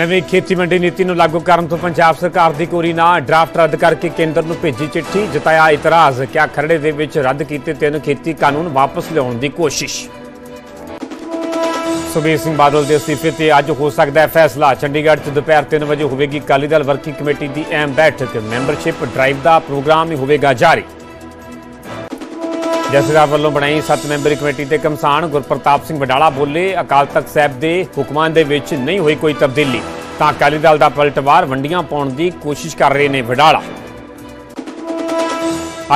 ਨਵੀਂ ਖੇਤੀ ਮੰਡੀ ਨੀਤੀ ਨੂੰ ਲਾਗੂ ਕਰਨ ਤੋਂ ਪੰਜਾਬ ਸਰਕਾਰ ਦੀ ਕੋਰੀ ਨਾ ਡਰਾਫਟ ਰੱਦ ਕਰਕੇ ਕੇਂਦਰ ਨੂੰ ਭੇਜੀ ਚਿੱਠੀ, ਜਤਾਇਆ ਇਤਰਾਜ਼। ਕਿਆ ਖਰੜੇ ਦੇ ਵਿੱਚ ਰੱਦ ਕੀਤੇ ਤਿੰਨ ਖੇਤੀ ਕਾਨੂੰਨ ਵਾਪਸ ਲਿਆਉਣ ਦੀ ਕੋਸ਼ਿਸ਼। ਸੁਖਬੀਰ ਸਿੰਘ ਬਾਦਲ ਦੇ ਅਸਤੀਫੇ ਤੇ ਅੱਜ ਹੋ ਸਕਦਾ ਹੈ ਫੈਸਲਾ। ਚੰਡੀਗੜ੍ਹ 'ਚ ਦੁਪਹਿਰ 3 ਵਜੇ ਹੋਵੇਗੀ ਅਕਾਲੀ ਦਲ ਵਰਕਿੰਗ ਕਮੇਟੀ ਦੀ ਅਹਿਮ ਬੈਠਕ। ਮੈਂਬਰਸ਼ਿਪ ਡਰਾਈਵ ਦਾ ਪ੍ਰੋਗਰਾਮ ਹੀ ਹੋਵੇਗਾ ਜਾਰੀ। ਜਥੇਦਾਰ ਵੱਲੋਂ ਬਣਾਈ 7 ਮੈਂਬਰੀ ਕਮੇਟੀ ਦੇ ਕਮਸਾਨ ਗੁਰਪ੍ਰਤਾਪ ਸਿੰਘ ਵਡਾਲਾ ਬੋਲੇ, ਅਕਾਲ ਤਖਤ ਸਾਹਿਬ ਦੇ ਹੁਕਮਾਂ ਦੇ ਵਿੱਚ ਨਹੀਂ ਹੋਈ ਕੋਈ ਤਬਦੀਲੀ। ਤਾਂ ਅਕਾਲੀ ਦਲ ਦਾ ਪਲਟਵਾਰ ਵੰਡੀਆਂ ਪਾਉਣ ਦੀ ਕੋਸ਼ਿਸ਼ ਕਰ ਰਹੇ ਨੇ ਵਡਾਲਾ।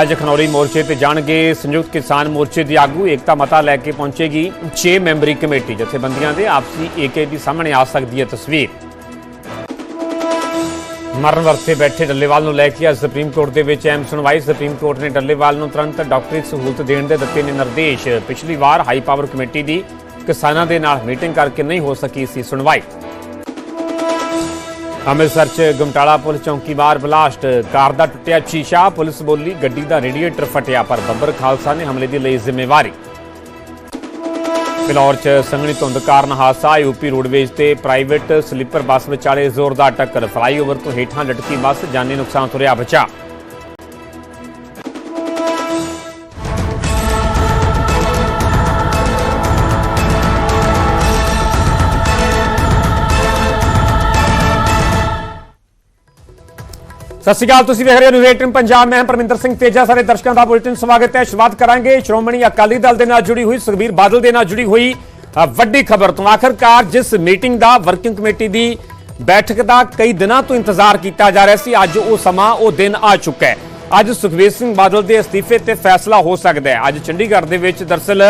ਅੱਜ ਖਨੌਰੀ ਮੋਰਚੇ ਤੇ ਜਾਣਗੇ ਸੰਯੁਕਤ ਕਿਸਾਨ ਮੋਰਚੇ ਦੀ ਆਗੂ, ਏਕਤਾ ਮਤਾ ਲੈ ਕੇ ਪਹੁੰਚੇਗੀ 6 ਮੈਂਬਰੀ ਕਮੇਟੀ। ਜਥੇਬੰਦੀਆਂ ਦੇ ਆਪਸੀ ਏਕੇ ਦੀ ਸਾਹਮਣੇ ਆ ਸਕਦੀ ਹੈ ਤਸਵੀਰ। ਮਰਨ ਵਰਤੇ ਬੈਠੇ ਡੱਲੇਵਾਲ ਨੂੰ ਲੈ ਕੇ ਅੱਜ ਸੁਪਰੀਮ ਕੋਰਟ ਦੇ ਵਿੱਚ ਅਹਿਮ ਸੁਣਵਾਈ। ਸੁਪਰੀਮ ਕੋਰਟ ਨੇ ਡੱਲੇਵਾਲ ਨੂੰ ਤੁਰੰਤ ਡਾਕਟਰੀ ਸਹੂਲਤ ਦੇਣ ਦੇ ਦਿੱਤੇ ਨੇ ਨਿਰਦੇਸ਼। ਪਿਛਲੀ ਵਾਰ ਹਾਈ ਪਾਵਰ ਕਮੇਟੀ ਦੀ ਕਿਸਾਨਾਂ ਦੇ ਨਾਲ ਮੀਟਿੰਗ ਕਰਕੇ ਨਹੀਂ ਹੋ ਸਕੀ ਸੀ ਸੁਣਵਾਈ। ਅੰਮ੍ਰਿਤਸਰ ਚ ਗਮਟਾਲਾ ਪੁਲਿਸ ਚੌਂਕੀ ਬਾਹਰ ਬਲਾਸਟ। ਕਾਰ ਦਾ ਟੁੱਟਿਆ ਸ਼ੀਸ਼ਾ, ਪੁਲਿਸ ਬੋਲੀ ਗੱਡੀ ਦਾ ਰੇਡੀਏਟਰ ਫਟਿਆ, ਪਰ ਬੱਬਰ ਖਾਲਸਾ ਨੇ ਹਮਲੇ ਦੀ ਲਈ ਜ਼ਿੰਮੇਵਾਰੀ। ਫਿਲੌਰ ਚ ਸੰਘਣੀ ਧੁੰਦ ਕਾਰਨ ਹਾਦਸਾ, ਯੂਪੀ ਰੋਡਵੇਜ਼ ਤੇ ਪ੍ਰਾਈਵੇਟ ਸਲੀਪਰ ਬੱਸ ਵਿਚਾਲੇ ਜ਼ੋਰਦਾਰ ਟੱਕਰ। ਫਲਾਈਓਵਰ ਤੋਂ ਹੇਠਾਂ ਲਟਕੀ ਬੱਸ, ਜਾਨੀ ਨੁਕਸਾਨ ਤੋਂ ਰਿਹਾ ਬਚਾ ਸਤਿ ਸ਼੍ਰੀ ਅਕਾਲ, ਤੁਸੀਂ ਵੇਖ ਰਹੇ ਹੋ ਨਿਊਜ਼ 18 ਪੰਜਾਬ। ਮੈਂ ਪਰਮਿੰਦਰ ਸਿੰਘ ਤੇਜਾ। ਸਾਰੇ ਦਰਸ਼ਕਾਂ ਦਾ ਬੁਲੇਟਿਨ ਸਵਾਗਤ ਹੈ। ਸ਼ੁਰੂਆਤ ਕਰਾਂਗੇ। ਸ਼੍ਰੋਮਣੀ ਅਕਾਲੀ ਦਲ ਦੇ ਨਾਲ ਜੁੜੀ ਹੋਈ ਸੁਖਬੀਰ ਬਾਦਲ ਦੇ ਨਾਲ ਜੁੜੀ ਹੋਈ ਵੱਡੀ ਖਬਰ ਤੋਂ। ਆਖਰਕਾਰ ਜਿਸ ਮੀਟਿੰਗ ਦਾ ਵਰਕਿੰਗ ਕਮੇਟੀ ਦੀ ਬੈਠਕ ਦਾ ਕਈ ਦਿਨਾਂ ਤੋਂ ਇੰਤਜ਼ਾਰ ਕੀਤਾ ਜਾ ਰਿਹਾ ਸੀ, ਅੱਜ ਉਹ ਸਮਾਂ, ਉਹ ਦਿਨ ਆ ਚੁੱਕਾ ਹੈ। ਅੱਜ ਸੁਖਬੀਰ ਸਿੰਘ ਬਾਦਲ ਦੇ ਅਸਤੀਫੇ ਤੇ ਫੈਸਲਾ ਹੋ ਸਕਦਾ ਹੈ। ਅੱਜ ਚੰਡੀਗੜ੍ਹ ਦੇ ਵਿੱਚ ਦਰਸਲ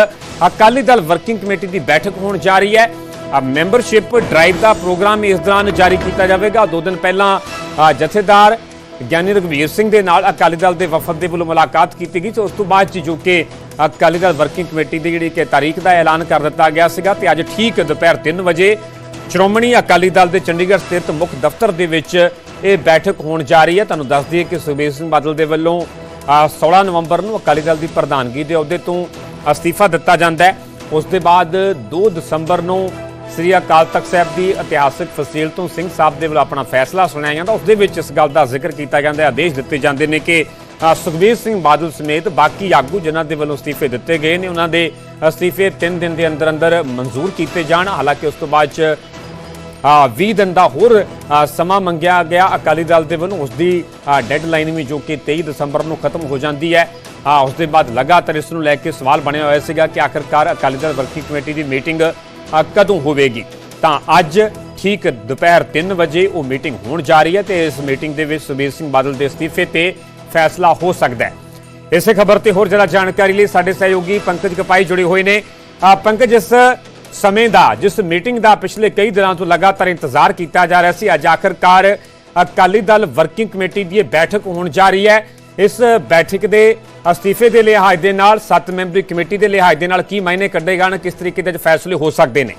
ਅਕਾਲੀ ਦਲ ਵਰਕਿੰਗ ਕਮੇਟੀ ਦੀ ਬੈਠਕ ਹੋਣ ਜਾ ਰਹੀ ਹੈ। ਮੈਂਬਰਸ਼ਿਪ ਡਰਾਈਵ ਦਾ ਪ੍ਰੋਗਰਾਮ ਇਸ ਦੌਰਾਨ ਜਾਰੀ ਕੀਤਾ ਜਾਵੇਗਾ। ਦੋ ਦਿਨ ਪਹਿਲਾਂ ਜਥੇਦਾਰ ਗਿਆਨੀ ਰਘਵੀਰ ਸਿੰਘ ਦੇ ਨਾਲ ਅਕਾਲੀ ਦਲ ਦੇ ਵਫਦ ਦੇ ਵੱਲੋਂ ਮੁਲਾਕਾਤ ਕੀਤੀ ਗਈ ਤੇ ਉਸ ਤੋਂ ਬਾਅਦ 'ਚ ਜੋ ਕਿ ਅਕਾਲੀ ਦਲ ਵਰਕਿੰਗ ਕਮੇਟੀ ਦੀ ਜਿਹੜੀ ਕਿ ਤਾਰੀਖ ਦਾ ਐਲਾਨ ਕਰ ਦਿੱਤਾ ਗਿਆ ਸੀਗਾ ਤੇ ਅੱਜ ਠੀਕ ਦੁਪਹਿਰ 3 ਵਜੇ ਸ਼੍ਰੋਮਣੀ ਅਕਾਲੀ ਦਲ ਦੇ ਚੰਡੀਗੜ੍ਹ ਸਥਿਤ ਮੁੱਖ ਦਫ਼ਤਰ ਦੇ ਵਿੱਚ ਇਹ ਬੈਠਕ ਹੋਣ ਜਾ ਰਹੀ ਹੈ। ਤੁਹਾਨੂੰ ਦੱਸ ਦਈਏ ਕਿ ਸੁਖਬੀਰ ਸਿੰਘ ਬਾਦਲ ਦੇ ਵੱਲੋਂ ਅ, 16 ਨਵੰਬਰ ਨੂੰ ਅਕਾਲੀ ਦਲ ਦੀ ਪ੍ਰਧਾਨਗੀ ਦੇ ਅਹੁਦੇ ਤੋਂ ਅਸਤੀਫਾ ਦਿੱਤਾ ਜਾਂਦਾ ਹੈ। ਉਸ ਦੇ ਬਾਅਦ 2 ਦਸੰਬਰ ਨੂੰ ਸ੍ਰੀ ਅਕਾਲ ਤਖਤ ਸਾਹਿਬ ਦੀ ਇਤਿਹਾਸਕ ਫਸੀਲ ਤੋਂ ਸਿੰਘ ਸਾਹਿਬ ਦੇ ਵੱਲੋਂ ਆਪਣਾ ਫੈਸਲਾ ਸੁਣਾਇਆ ਜਾਂਦਾ। ਉਸ ਦੇ ਵਿੱਚ ਇਸ ਗੱਲ ਦਾ ਜ਼ਿਕਰ ਕੀਤਾ ਜਾਂਦਾ ਹੈ। ਆਦੇਸ਼ ਦਿੱਤੇ ਜਾਂਦੇ ਨੇ ਕਿ ਸੁਖਬੀਰ ਸਿੰਘ ਬਾਦਲ ਸਮੇਤ ਬਾਕੀ ਆਗੂ ਜਿਨ੍ਹਾਂ ਦੇ ਵੱਲੋਂ ਅਸਤੀਫੇ ਦਿੱਤੇ ਗਏ ਨੇ, ਉਹਨਾਂ ਦੇ ਅਸਤੀਫੇ 3 ਦਿਨ ਦੇ ਅੰਦਰ ਅੰਦਰ ਮਨਜ਼ੂਰ ਕੀਤੇ ਜਾਣ। ਹਾਲਾਂਕਿ ਉਸ ਤੋਂ ਬਾਅਦ ਚ ਆ 20 ਦਿਨ ਦਾ ਹੋਰ ਸਮਾਂ ਮੰਗਿਆ ਗਿਆ। ਅਕਾਲੀ ਦਲ ਦੇ ਵੱਲੋਂ ਉਸ ਦੀ ਡੈਡਲਾਈਨ ਵੀ ਜੋ ਕਿ 23 ਦਸੰਬਰ ਨੂੰ ਖਤਮ ਹੋ ਜਾਂਦੀ ਹੈ। ਉਸ ਦੇ ਬਾਅਦ ਲਗਾਤਾਰ ਇਸ ਨੂੰ ਲੈ ਕੇ ਸਵਾਲ ਬਣਿਆ ਹੋਇਆ ਸੀਗਾ ਕਿ ਆਖਰਕਾਰ ਅਕਾਲੀ ਦਲ ਵਰਕਿੰਗ ਕਮੇਟੀ ਦੀ ਮੀਟਿੰਗ ਕਦੋਂ ਹੋਵੇਗੀ? ਤਾਂ ਅੱਜ ਠੀਕ ਦੁਪਹਿਰ 3 ਵਜੇ ਉਹ ਮੀਟਿੰਗ ਹੋਣ ਜਾ ਰਹੀ ਹੈ ਤੇ ਇਸ ਮੀਟਿੰਗ ਦੇ ਵਿੱਚ ਸੁਖਬੀਰ ਸਿੰਘ ਬਾਦਲ ਦੇ ਅਸਤੀਫੇ ਤੇ ਫੈਸਲਾ ਹੋ ਸਕਦਾ ਹੈ। ਇਸੇ ਖਬਰ ਤੇ ਹੋਰ ਜ਼ਿਆਦਾ ਜਾਣਕਾਰੀ ਲਈ ਸਾਡੇ ਸਹਿਯੋਗੀ ਪੰਕਜ ਕਪਾਈ ਜੁੜੇ ਹੋਏ ਨੇ। ਪੰਕਜ ਇਸ ਸਮੇਂ ਦਾ, ਜਿਸ ਮੀਟਿੰਗ ਦਾ ਪਿਛਲੇ ਕਈ ਦਿਨਾਂ ਤੋਂ ਲਗਾਤਾਰ ਇੰਤਜ਼ਾਰ ਕੀਤਾ ਜਾ ਰਿਹਾ ਸੀ, ਅੱਜ ਆਖਰਕਾਰ ਅਕਾਲੀ ਦਲ ਵਰਕਿੰਗ ਕਮੇਟੀ ਦੀ ਇਹ ਬੈਠਕ ਹੋਣ ਜਾ ਰਹੀ ਹੈ। ਇਸ ਬੈਠਕ ਦੇ ਅਸਤੀਫੇ ਦੇ ਲਿਹਾਜ਼ ਦੇ ਨਾਲ 7 ਮੈਂਬਰੀ ਕਮੇਟੀ ਦੇ ਲਿਹਾਜ਼ ਦੇ ਨਾਲ ਕੀ ਮਾਇਨੇ ਕੱਢੇ ਜਾਣ, ਕਿਸ ਤਰੀਕੇ ਦੇ ਫੈਸਲੇ ਹੋ ਸਕਦੇ ਨੇ?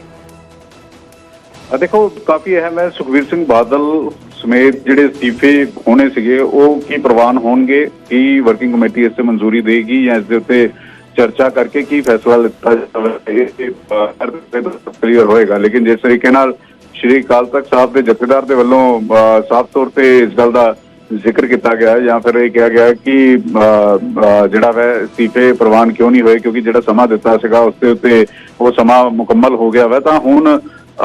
ਦੇਖੋ, ਕਾਫੀ ਅਹਿਮ ਹੈ। ਸੁਖਵੀਰ ਸਿੰਘ ਬਾਦਲ ਸਮੇਤ ਜਿਹੜੇ ਅਸਤੀਫੇ ਹੋਣੇ ਸੀਗੇ, ਉਹ ਕੀ ਪ੍ਰਵਾਨ ਹੋਣਗੇ? ਕੀ ਵਰਕਿੰਗ ਕਮੇਟੀ ਇਸ ਤੇ ਮਨਜ਼ੂਰੀ ਦੇਗੀ ਜਾਂ ਇਸ ਦੇ ਉੱਤੇ ਚਰਚਾ ਕਰਕੇ ਕੀ ਫੈਸਲਾ ਲਿੱਤਾ ਜਾਵੇ? ਕਲੀਅਰ ਹੋਏਗਾ। ਲੇਕਿਨ ਜਿਸ ਤਰੀਕੇ ਨਾਲ ਸ਼੍ਰੀ ਅਕਾਲ ਤਖਤ ਸਾਹਿਬ ਦੇ ਜਥੇਦਾਰ ਦੇ ਵੱਲੋਂ ਸਾਫ਼ ਤੌਰ ਤੇ ਇਸ ਗੱਲ ਦਾ ਜ਼ਿਕਰ ਕੀਤਾ ਗਿਆ ਜਾਂ ਫਿਰ ਇਹ ਕਿਹਾ ਗਿਆ ਕਿ ਅਹ, ਜਿਹੜਾ ਵੈ ਅਸਤੀਫੇ ਪ੍ਰਵਾਨ ਕਿਉਂ ਨਹੀਂ ਹੋਏ? ਕਿਉਂਕਿ ਜਿਹੜਾ ਸਮਾਂ ਦਿੱਤਾ ਸੀਗਾ ਉਸ ਦੇ ਉੱਤੇ ਉਹ ਸਮਾਂ ਮੁਕੰਮਲ ਹੋ ਗਿਆ ਵੈ। ਤਾਂ ਹੁਣ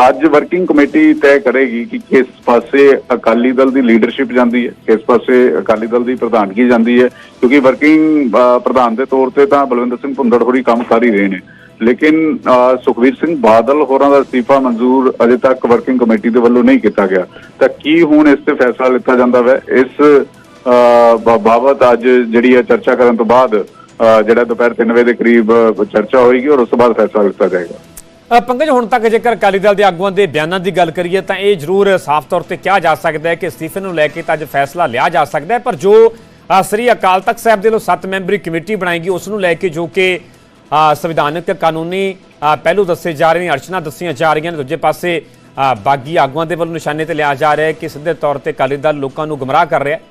ਅੱਜ ਵਰਕਿੰਗ ਕਮੇਟੀ ਤੈਅ ਕਰੇਗੀ ਕਿ ਕਿਸ ਪਾਸੇ ਅਕਾਲੀ ਦਲ ਦੀ ਲੀਡਰਸ਼ਿਪ ਜਾਂਦੀ ਹੈ ਕਿਸ ਪਾਸੇ ਅਕਾਲੀ ਦਲ ਦੀ ਪ੍ਰਧਾਨਗੀ ਜਾਂਦੀ ਹੈ। ਕਿਉਂਕਿ ਵਰਕਿੰਗ ਪ੍ਰਧਾਨ ਦੇ ਤੌਰ ਤੇ ਤਾਂ ਬਲਵਿੰਦਰ ਸਿੰਘ ਭੁੰਦੜ ਹੋਰੀ ਕੰਮ ਕਰ ਹੀ ਰਹੇ ਨੇ। ਲੇਕਿਨ ਅਹ, ਸੁਖਬੀਰ ਸਿੰਘ ਬਾਦਲ ਹੋਰਾਂ ਦਾ ਅਸਤੀਫਾ ਮਨਜ਼ੂਰ ਅਜੇ ਤੱਕ ਵਰਕਿੰਗ ਕਮੇਟੀ ਦੇ ਵੱਲੋਂ ਨਹੀਂ ਕੀਤਾ ਗਿਆ। ਤਾਂ ਕੀ ਹੁਣ ਇਸ ਤੇ ਫੈਸਲਾ ਲਿੱਤਾ ਜਾਂਦਾ ਵੈ? ਇਸ ਬਾਬਤ ਅੱਜ ਜਿਹੜੀ ਹੈ ਚਰਚਾ ਕਰਨ ਤੋਂ ਬਾਅਦ ਜਿਹੜਾ ਦੁਪਹਿਰ 3 ਵਜੇ ਦੇ ਕਰੀਬ ਚਰਚਾ ਹੋਏਗੀ ਔਰ ਉਸ ਤੋਂ ਬਾਅਦ ਫੈਸਲਾ ਲਿੱਤਾ ਜਾਏਗਾ। ਪੰਕਜ ਹੁਣ ਤੱਕ ਜੇਕਰ ਅਕਾਲੀ ਦਲ ਦੇ ਆਗੂਆਂ ਦੇ ਬਿਆਨਾਂ ਦੀ ਗੱਲ ਕਰੀਏ ਤਾਂ ਇਹ ਜ਼ਰੂਰ ਸਾਫ਼ ਤੌਰ ਤੇ ਕਿਹਾ ਜਾ ਸਕਦਾ ਹੈ ਕਿ ਅਸਤੀਫੇ ਨੂੰ ਲੈ ਕੇ ਤਾਂ ਅੱਜ ਫੈਸਲਾ ਲਿਆ ਜਾ ਸਕਦਾ ਹੈ ਪਰ ਜੋ ਸ੍ਰੀ ਅਕਾਲ ਤਖਤ ਸਾਹਿਬ ਦੇ ਵੱਲੋਂ 7 ਮੈਂਬਰੀ ਕਮੇਟੀ ਬਣਾਏਗੀ ਉਸ ਨੂੰ ਲੈ ਕੇ ਜੋ ਕਿ ਸੰਵਿਧਾਨਕ ਕਾਨੂੰਨੀ ਅ, ਪਹਿਲੂ ਦੱਸੇ ਜਾ ਰਹੇ ਨੇ ਅਰਚਨਾ ਦੱਸੀਆਂ ਜਾ ਰਹੀਆਂ ਨੇ। ਦੂਜੇ ਪਾਸੇ ਅ, ਬਾਗੀ ਆਗੂਆਂ ਦੇ ਵੱਲੋਂ ਨਿਸ਼ਾਨੇ ਤੇ ਲਿਆ ਜਾ ਰਿਹਾ ਹੈ ਕਿ ਸਿੱਧੇ ਤੌਰ ਤੇ ਅਕਾਲੀ ਦਲ ਲੋਕਾਂ ਨੂੰ ਗੁੰਮਰਾਹ ਕਰ ਰਿਹਾ ਹੈ।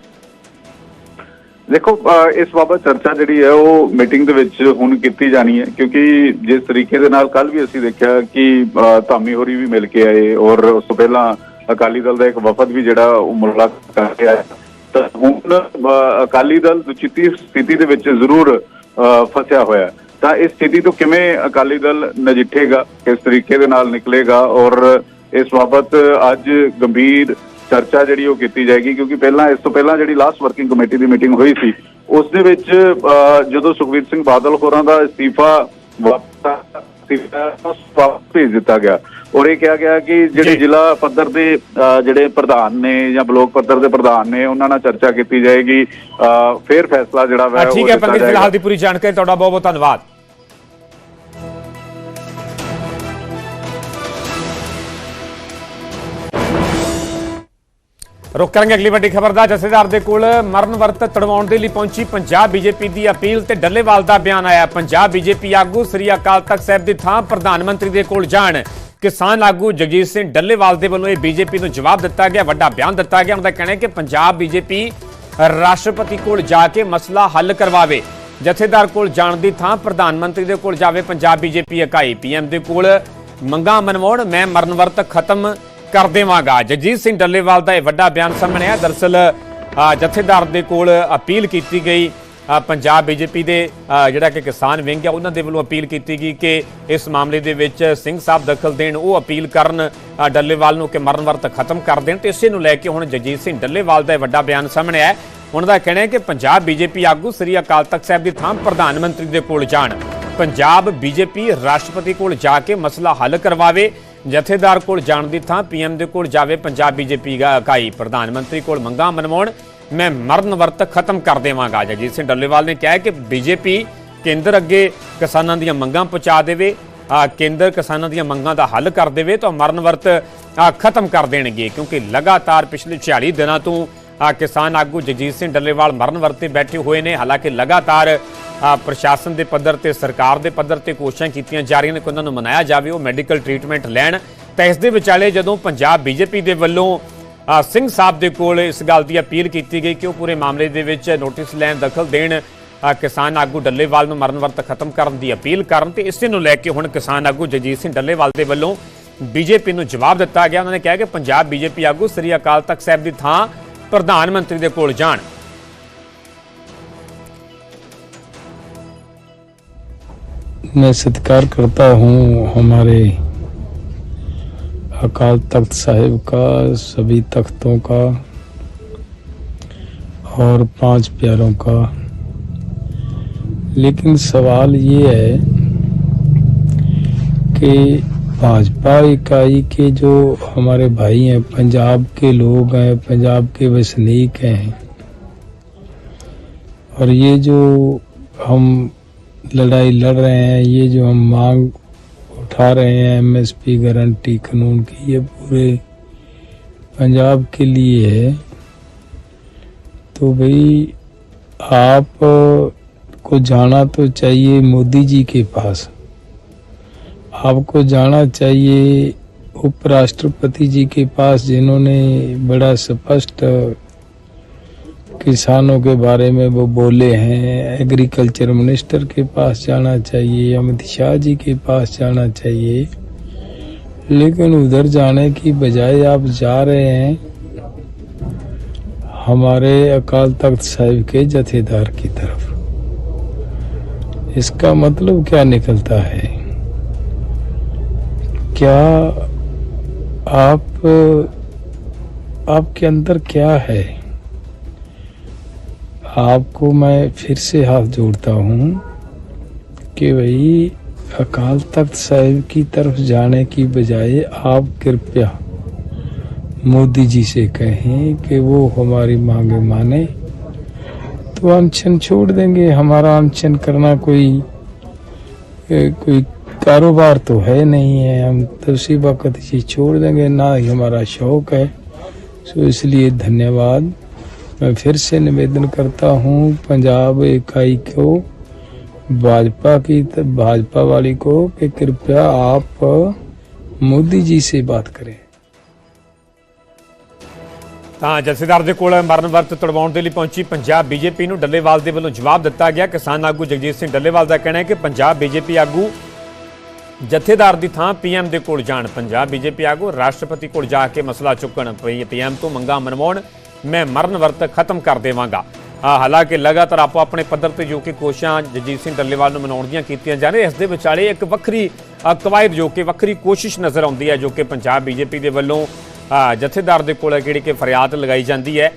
ਦੇਖੋ ਇਸ ਬਾਬਤ ਚਰਚਾ ਜਿਹੜੀ ਹੈ ਉਹ ਮੀਟਿੰਗ ਦੇ ਵਿੱਚ ਹੁਣ ਕੀਤੀ ਜਾਣੀ ਹੈ ਕਿਉਂਕਿ ਜਿਸ ਤਰੀਕੇ ਦੇ ਨਾਲ ਕੱਲ ਵੀ ਅਸੀਂ ਦੇਖਿਆ ਕਿ ਧਾਮੀ ਹੋਰੀ ਵੀ ਮਿਲ ਕੇ ਆਏ ਔਰ ਉਸ ਤੋਂ ਪਹਿਲਾਂ ਅਕਾਲੀ ਦਲ ਦਾ ਇੱਕ ਵਫਦ ਵੀ ਜਿਹੜਾ ਉਹ ਮੁਲਾਕਾਤ ਕਰ ਰਿਹਾ ਤਾਂ ਹੁਣ ਅਕਾਲੀ ਦਲ ਦੁਚਿੱਤੀ ਸਥਿਤੀ ਦੇ ਵਿੱਚ ਜ਼ਰੂਰ ਅ, ਫਸਿਆ ਹੋਇਆ ਹੈ। ਤਾਂ ਇਸ ਸਥਿਤੀ ਤੋਂ ਕਿਵੇਂ ਅਕਾਲੀ ਦਲ ਨਜਿੱਠੇਗਾ ਕਿਸ ਤਰੀਕੇ ਦੇ ਨਾਲ ਨਿਕਲੇਗਾ ਔਰ ਇਸ ਬਾਬਤ ਅੱਜ ਗੰਭੀਰ ਚਰਚਾ ਜਿਹੜੀ ਉਹ ਕੀਤੀ ਜਾਏਗੀ ਕਿਉਂਕਿ ਪਹਿਲਾਂ ਇਸ ਤੋਂ ਪਹਿਲਾਂ ਜਿਹੜੀ ਲਾਸਟ ਵਰਕਿੰਗ ਕਮੇਟੀ ਦੀ ਮੀਟਿੰਗ ਹੋਈ ਸੀ ਉਸ ਦੇ ਵਿੱਚ ਜਦੋਂ ਸੁਖਬੀਰ ਸਿੰਘ ਬਾਦਲ ਹੋਰਾਂ ਦਾ ਅਸਤੀਫਾ ਵਾਪਸ ਅਸਤੀਫਾ ਭੇਜ ਦਿੱਤਾ ਗਿਆ ਔਰ ਇਹ ਕਿਹਾ ਗਿਆ ਕਿ ਜਿਹੜੇ। ਜ਼ਿਲ੍ਹਾ ਪੱਧਰ ਦੇ ਜਿਹੜੇ ਪ੍ਰਧਾਨ ਨੇ ਜਾਂ ਬਲਾਕ ਪੱਧਰ ਦੇ ਪ੍ਰਧਾਨ ਨੇ ਉਹਨਾਂ ਨਾਲ ਚਰਚਾ ਕੀਤੀ ਜਾਏਗੀ ਫਿਰ ਫੈਸਲਾ ਜਿਹੜਾ ਅ, ਉਹ ਠੀਕ ਹੈ ਜਾਏਗਾ। ਫਿਲਹਾਲ ਦੀ ਪੂਰੀ ਜਾਣਕਾਰੀ ਤੁਹਾਡਾ ਬਹੁਤ ਬਹੁਤ ਧੰਨਵਾਦ ਰੁਕ ਕਰਾਂਗੇ ਅਗਲੀ ਵੱਡੀ ਖਬਰ ਦਾ। ਜਥੇਦਾਰ ਦੇ ਕੋਲ ਮਰਨ ਵਰਤ ਤੜਵਾਉਣ ਦੇ ਲਈ ਪਹੁੰਚੀ ਪੰਜਾਬ ਬੀਜੇਪੀ ਦੀ ਅਪੀਲ ਤੇ ਡੱਲੇਵਾਲ ਦਾ ਬਿਆਨ ਆਇਆ। ਪੰਜਾਬ ਬੀਜੇਪੀ ਆਗੂ ਸ੍ਰੀ ਅਕਾਲ ਤਖਤ ਸਾਹਿਬ ਦੀ ਥਾਂ ਪ੍ਰਧਾਨ ਮੰਤਰੀ ਦੇ ਕੋਲ ਜਾਣ। ਕਿਸਾਨ ਆਗੂ ਜਗਜੀਤ ਸਿੰਘ ਡੱਲੇਵਾਲ ਦੇ ਵੱਲੋਂ ਇਹ ਬੀਜੇਪੀ ਨੂੰ ਜਵਾਬ ਦਿੱਤਾ ਗਿਆ, ਵੱਡਾ ਬਿਆਨ ਦਿੱਤਾ ਗਿਆ। ਉਹਨਾਂ ਦਾ ਕਹਿਣਾ ਹੈ ਕਿ ਪੰਜਾਬ ਬੀਜੇਪੀ ਰਾਸ਼ਟਰਪਤੀ ਕੋਲ ਜਾ ਕੇ ਮਸਲਾ ਹੱਲ ਕਰਵਾਵੇ। ਜਥੇਦਾਰ ਕੋਲ ਜਾਣ ਦੀ ਥਾਂ ਪ੍ਰਧਾਨ ਮੰਤਰੀ ਦੇ ਕੋਲ ਜਾਵੇ। ਪੰਜਾਬ ਬੀਜੇਪੀ ਇਕਾਈ ਪੀਐਮ ਦੇ ਕੋਲ ਮੰਗਾ ਮਨਵਾਉਣ ਮੈਂ ਮਰਨ ਵਰਤ ਖਤਮ। ਕਰ ਦੇਵਾਂਗਾ। ਜਗਜੀਤ ਸਿੰਘ ਡੱਲੇਵਾਲ ਦਾ ਇਹ ਵੱਡਾ ਬਿਆਨ ਸਾਹਮਣੇ ਆਇਆ। ਦਰਸਲ ਜਥੇਦਾਰ ਦੇ ਕੋਲ ਅਪੀਲ ਕੀਤੀ ਗਈ। ਅ, ਪੰਜਾਬ ਬੀਜੇਪੀ ਦੇ ਜਿਹੜਾ ਕਿ ਕਿਸਾਨ ਵਿੰਗ ਹੈ ਉਹਨਾਂ ਦੇ ਵੱਲੋਂ ਅਪੀਲ ਕੀਤੀ ਗਈ ਕਿ ਇਸ ਮਾਮਲੇ ਦੇ ਵਿੱਚ ਸਿੰਘ ਸਾਹਿਬ ਦਖਲ ਦੇਣ ਉਹ ਅਪੀਲ ਕਰਨ ਡੱਲੇਵਾਲ ਨੂੰ ਕਿ ਮਰਨ ਵਰਤ ਖਤਮ ਕਰ ਦੇਣ। ਤੇ ਇਸੇ ਨੂੰ ਲੈ ਕੇ ਹੁਣ ਜਗਜੀਤ ਸਿੰਘ ਡੱਲੇਵਾਲ ਦਾ ਇਹ ਵੱਡਾ ਬਿਆਨ ਸਾਹਮਣੇ ਆਇਆ। ਹੈ। ਉਹਨਾਂ ਦਾ ਕਹਿਣਾ ਹੈ ਕਿ ਪੰਜਾਬ ਬੀਜੇਪੀ ਆਗੂ ਸ੍ਰੀ ਅਕਾਲ ਤਖਤ ਸਾਹਿਬ ਦੀ ਥਾਂ ਪ੍ਰਧਾਨ ਮੰਤਰੀ ਦੇ ਕੋਲ ਜਾਣ। ਪੰਜਾਬ ਬੀਜੇਪੀ ਰਾਸ਼ਟਰਪਤੀ ਕੋਲ ਜਾ ਕੇ ਮਸਲਾ ਹੱਲ ਕਰਵਾਵੇ। ਜਥੇਦਾਰ ਕੋਲ ਜਾਣ ਦੀ ਥਾਂ, ਪੀਐਮ ਦੇ ਕੋਲ ਜਾਵੇ ਪੰਜਾਬ ਬੀਜੇਪੀ ਦਾ ਇਕਾਈ। ਪ੍ਰਧਾਨ ਮੰਤਰੀ ਕੋਲ ਮੰਗਾਂ ਮਨਵਾਉਣ ਮੈਂ ਮਰਨ ਵਰਤ ਖਤਮ ਕਰ ਦੇਵਾਂਗਾ। ਜਗਜੀਤ ਸਿੰਘ ਡੱਲੇਵਾਲ ਨੇ ਕਿਹਾ ਹੈ ਕਿ ਬੀਜੇਪੀ ਕੇਂਦਰ ਅੱਗੇ ਕਿਸਾਨਾਂ ਦੀਆਂ ਮੰਗਾਂ ਪਹੁੰਚਾ ਦੇਵੇ ਕੇਂਦਰ ਕਿਸਾਨਾਂ ਦੀਆਂ ਮੰਗਾਂ ਦਾ ਹੱਲ ਕਰ ਦੇਵੇ ਤਾਂ ਮਰਨ ਵਰਤ ਖਤਮ ਕਰ ਦੇਣਗੇ, ਕਿਉਂਕਿ ਲਗਾਤਾਰ ਪਿਛਲੇ 46 ਦਿਨਾਂ ਤੋਂ ਕਿਸਾਨ ਆਗੂ ਜਗਜੀਤ ਸਿੰਘ ਡੱਲੇਵਾਲ ਮਰਨ ਵਰਤੇ ਬੈਠੇ ਹੋਏ ਨੇ। ਹਾਲਾਂਕਿ ਲਗਾਤਾਰ ਪ੍ਰਸ਼ਾਸਨ ਦੇ ਪੱਧਰ ਤੇ, ਸਰਕਾਰ ਦੇ ਪੱਧਰ ਤੇ ਕੋਸ਼ਿਸ਼ਾਂ ਕੀਤੀਆਂ ਜਾ ਰਹੀਆਂ ਨੇ ਕਿ ਉਹਨਾਂ ਨੂੰ ਮਨਾਇਆ ਜਾਵੇ, ਉਹ ਮੈਡੀਕਲ ਟ੍ਰੀਟਮੈਂਟ ਲੈਣ। ਤਾਂ ਇਸ ਦੇ ਵਿਚਾਲੇ ਜਦੋਂ ਪੰਜਾਬ ਬੀਜੇਪੀ ਦੇ ਵੱਲੋਂ ਸਿੰਘ ਸਾਹਿਬ ਦੇ ਕੋਲ ਇਸ ਗੱਲ ਦੀ ਅਪੀਲ ਕੀਤੀ ਗਈ ਕਿ ਉਹ ਪੂਰੇ ਮਾਮਲੇ ਦੇ ਵਿੱਚ ਨੋਟਿਸ ਲੈਣ, ਦਖਲ ਦੇਣ ਕਿਸਾਨ ਆਗੂ ਡੱਲੇਵਾਲ ਨੂੰ ਮਰਨ ਵਰਤ ਖਤਮ ਕਰਨ ਦੀ ਅਪੀਲ ਕਰਨ ਤੇ ਇਸੇ ਨੂੰ ਲੈ ਕੇ ਹੁਣ ਕਿਸਾਨ ਆਗੂ ਜਗਜੀਤ ਸਿੰਘ ਡੱਲੇਵਾਲ ਦੇ ਵੱਲੋਂ ਬੀਜੇਪੀ ਨੂੰ ਜਵਾਬ ਦਿੱਤਾ ਗਿਆ। ਉਹਨਾਂ ਨੇ ਕਿਹਾ ਕਿ ਪੰਜਾਬ ਬੀਜੇਪੀ ਆਗੂ ਸ੍ਰੀ ਅਕਾਲ ਤਖਤ ਸਾਹਿਬ ਦੀ ਥਾਂ ਪ੍ਰਧਾਨ ਮੰਤਰੀ ਦੇ ਕੋਲ ਜਾਣ मैं सत्कार करता हूँ हमारे अकाल तख्त साहिब का सभी तख्तों का और पांच प्यारों का लेकिन सवाल ये है कि भाजपा इकाई के जो हमारे भाई हैं पंजाब के लोग हैं पंजाब के वसनीक हैं और ये जो हम लड़ाई लड़ रहे हैं ये जो हम मांग उठा रहे हैं एमएसपी गारंटी कानून की ये पूरे पंजाब के लिए है तो भाई आप को जाना तो चाहिए मोदी जी के पास आपको जाना चाहिए उपराष्ट्रपति जी के पास, जिन्होंने बड़ा स्पष्ट किसानों के बारे में वो बोले हैं। एग्रीकल्चर मिनिस्टर के पास जाना चाहिए, अमित शाह जी के पास जाना चाहिए। लेकिन उधर जाने की बजाय आप जा रहे हैं, हमारे अकाल तख्त साहिब के जथेदार की तरफ़। इसका मतलब क्या निकलता है? क्या आप, आपके अंदर क्या है? आपको मैं फिर से हाथ जोड़ता हूँ कि भाई, अकाल तख्त साहिब की तरफ़ जाने की बजाय आप कृपया मोदी जी से कहें कि वो हमारी मांगे माने। तो अनशन छोड़ देंगे। हमारा अनशन करना कोई कोई कारोबार तो है नहीं है हम तो उसी वक्त ये छोड़ देंगे ना ही हमारा शौक है सो इसलिए धन्यवाद मैं फिर से निवेदन करता हूँ पंजाब इकाई को भाजपा की भाजपा वाली को कि कृपया आप मोदी जी से बात करें ਤਾਂ ਜਥੇਦਾਰ ਦੇ ਕੋਲ ਮਰਨ ਵਰਤ ਤੜਵਾਉਣ ਦੇ ਲਈ ਪਹੁੰਚੀ ਪੰਜਾਬ ਬੀਜੇਪੀ ਨੂੰ ਡੱਲੇਵਾਲ ਦੇ ਵੱਲੋਂ ਜਵਾਬ ਦਿੱਤਾ ਗਿਆ ਕਿਸਾਨ ਆਗੂ ਜਗਜੀਤ ਸਿੰਘ ਡੱਲੇਵਾਲ ਦਾ ਕਹਿਣਾ ਹੈ ਕਿ ਪੰਜਾਬ ਬੀਜੇਪੀ ਆਗੂ ਜਥੇਦਾਰ ਦੀ ਥਾਂ ਪੀਐਮ ਦੇ ਕੋਲ ਜਾਣ ਪੰਜਾਬ। ਬੀਜੇਪੀ ਆਗੂ ਰਾਸ਼ਟਰਪਤੀ ਕੋਲ ਜਾ ਕੇ ਮਸਲਾ ਚੁੱਕਣ ਪੀਐਮ ਤੋਂ ਮੰਗਾਂ ਮਨਵਾਉਣ ਮੈਂ ਮਰਨ ਵਰਤ ਖਤਮ ਕਰ ਦੇਵਾਂਗਾ। ਹਾਲਾਂਕਿ ਲਗਾਤਾਰ ਆਪੋ ਆਪਣੇ ਪੱਧਰ ਤੇ ਜੋ ਕਿ ਕੋਸ਼ਿਸ਼ਾਂ ਜਗਜੀਤ ਸਿੰਘ ਡੱਲੇਵਾਲ ਨੂੰ ਮਨਾਉਣ ਦੀਆਂ ਕੀਤੀਆਂ ਜਾ ਰਹੀਆਂ, ਇਸ ਦੇ ਵਿਚਾਲੇ ਇੱਕ ਵੱਖਰੀ ਕਵਾਇਦ ਜੋ ਕਿ ਵੱਖਰੀ ਕੋਸ਼ਿਸ਼ ਨਜ਼ਰ ਆਉਂਦੀ ਹੈ, ਜੋ ਕਿ ਪੰਜਾਬ ਬੀਜੇਪੀ ਦੇ ਵੱਲੋਂ ਜਥੇਦਾਰ ਦੇ ਕੋਲ ਹੈ, ਜਿਹੜੀ ਕਿ ਫਰਿਆਦ ਲਗਾਈ ਜਾਂਦੀ ਹੈ।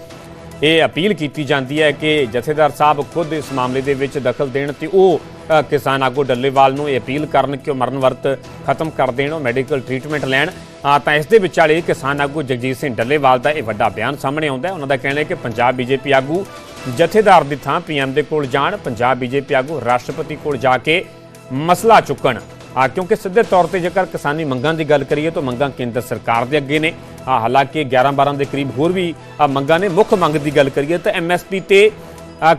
ਇਹ ਅਪੀਲ ਕੀਤੀ ਜਾਂਦੀ ਹੈ ਕਿ ਜਥੇਦਾਰ ਸਾਹਿਬ ਖੁਦ ਇਸ ਮਾਮਲੇ ਦੇ ਵਿੱਚ ਦਖਲ ਦੇਣ ਤੇ ਉਹ ਕਿਸਾਨ ਆਗੂ ਡੱਲੇਵਾਲ ਨੂੰ ਇਹ ਅਪੀਲ ਕਰਨ ਕਿ ਉਹ ਮਰਨ ਵਰਤ ਖਤਮ ਕਰ ਦੇਣ, ਉਹ ਮੈਡੀਕਲ ਟ੍ਰੀਟਮੈਂਟ ਲੈਣ। ਤਾਂ ਇਸ ਦੇ ਵਿਚਾਲੇ ਕਿਸਾਨ ਆਗੂ ਜਗਜੀਤ ਸਿੰਘ ਡੱਲੇਵਾਲ ਦਾ ਇਹ ਵੱਡਾ ਬਿਆਨ ਸਾਹਮਣੇ ਆਉਂਦਾ ਹੈ। ਉਹਨਾਂ ਦਾ ਕਹਿਣਾ ਹੈ ਕਿ ਪੰਜਾਬ ਬੀਜੇਪੀ ਆਗੂ ਜਥੇਦਾਰ ਦੀ ਥਾਂ ਪੀਐਮ ਦੇ ਕੋਲ ਜਾਣ, ਪੰਜਾਬ ਬੀਜੇਪੀ ਆਗੂ ਰਾਸ਼ਟਰਪਤੀ ਕੋਲ ਜਾ ਕੇ ਮਸਲਾ ਚੁੱਕਣ। ਆ ਕਿਉਂਕਿ ਸਿੱਧੇ ਤੌਰ ਤੇ ਜੇਕਰ ਕਿਸਾਨੀ ਮੰਗਾਂ ਦੀ ਗੱਲ ਕਰੀਏ ਤਾਂ ਮੰਗਾਂ ਕੇਂਦਰ ਸਰਕਾਰ ਦੇ ਅੱਗੇ ਨੇ। ਆ ਹਾਲਾਂਕਿ 11 12 ਦੇ ਕਰੀਬ ਹੋਰ ਵੀ ਮੰਗਾਂ ਨੇ ਮੁੱਖ ਮੰਗ ਦੀ ਗੱਲ ਕਰੀਏ ਤਾਂ ਐਮਐਸਪੀ ਤੇ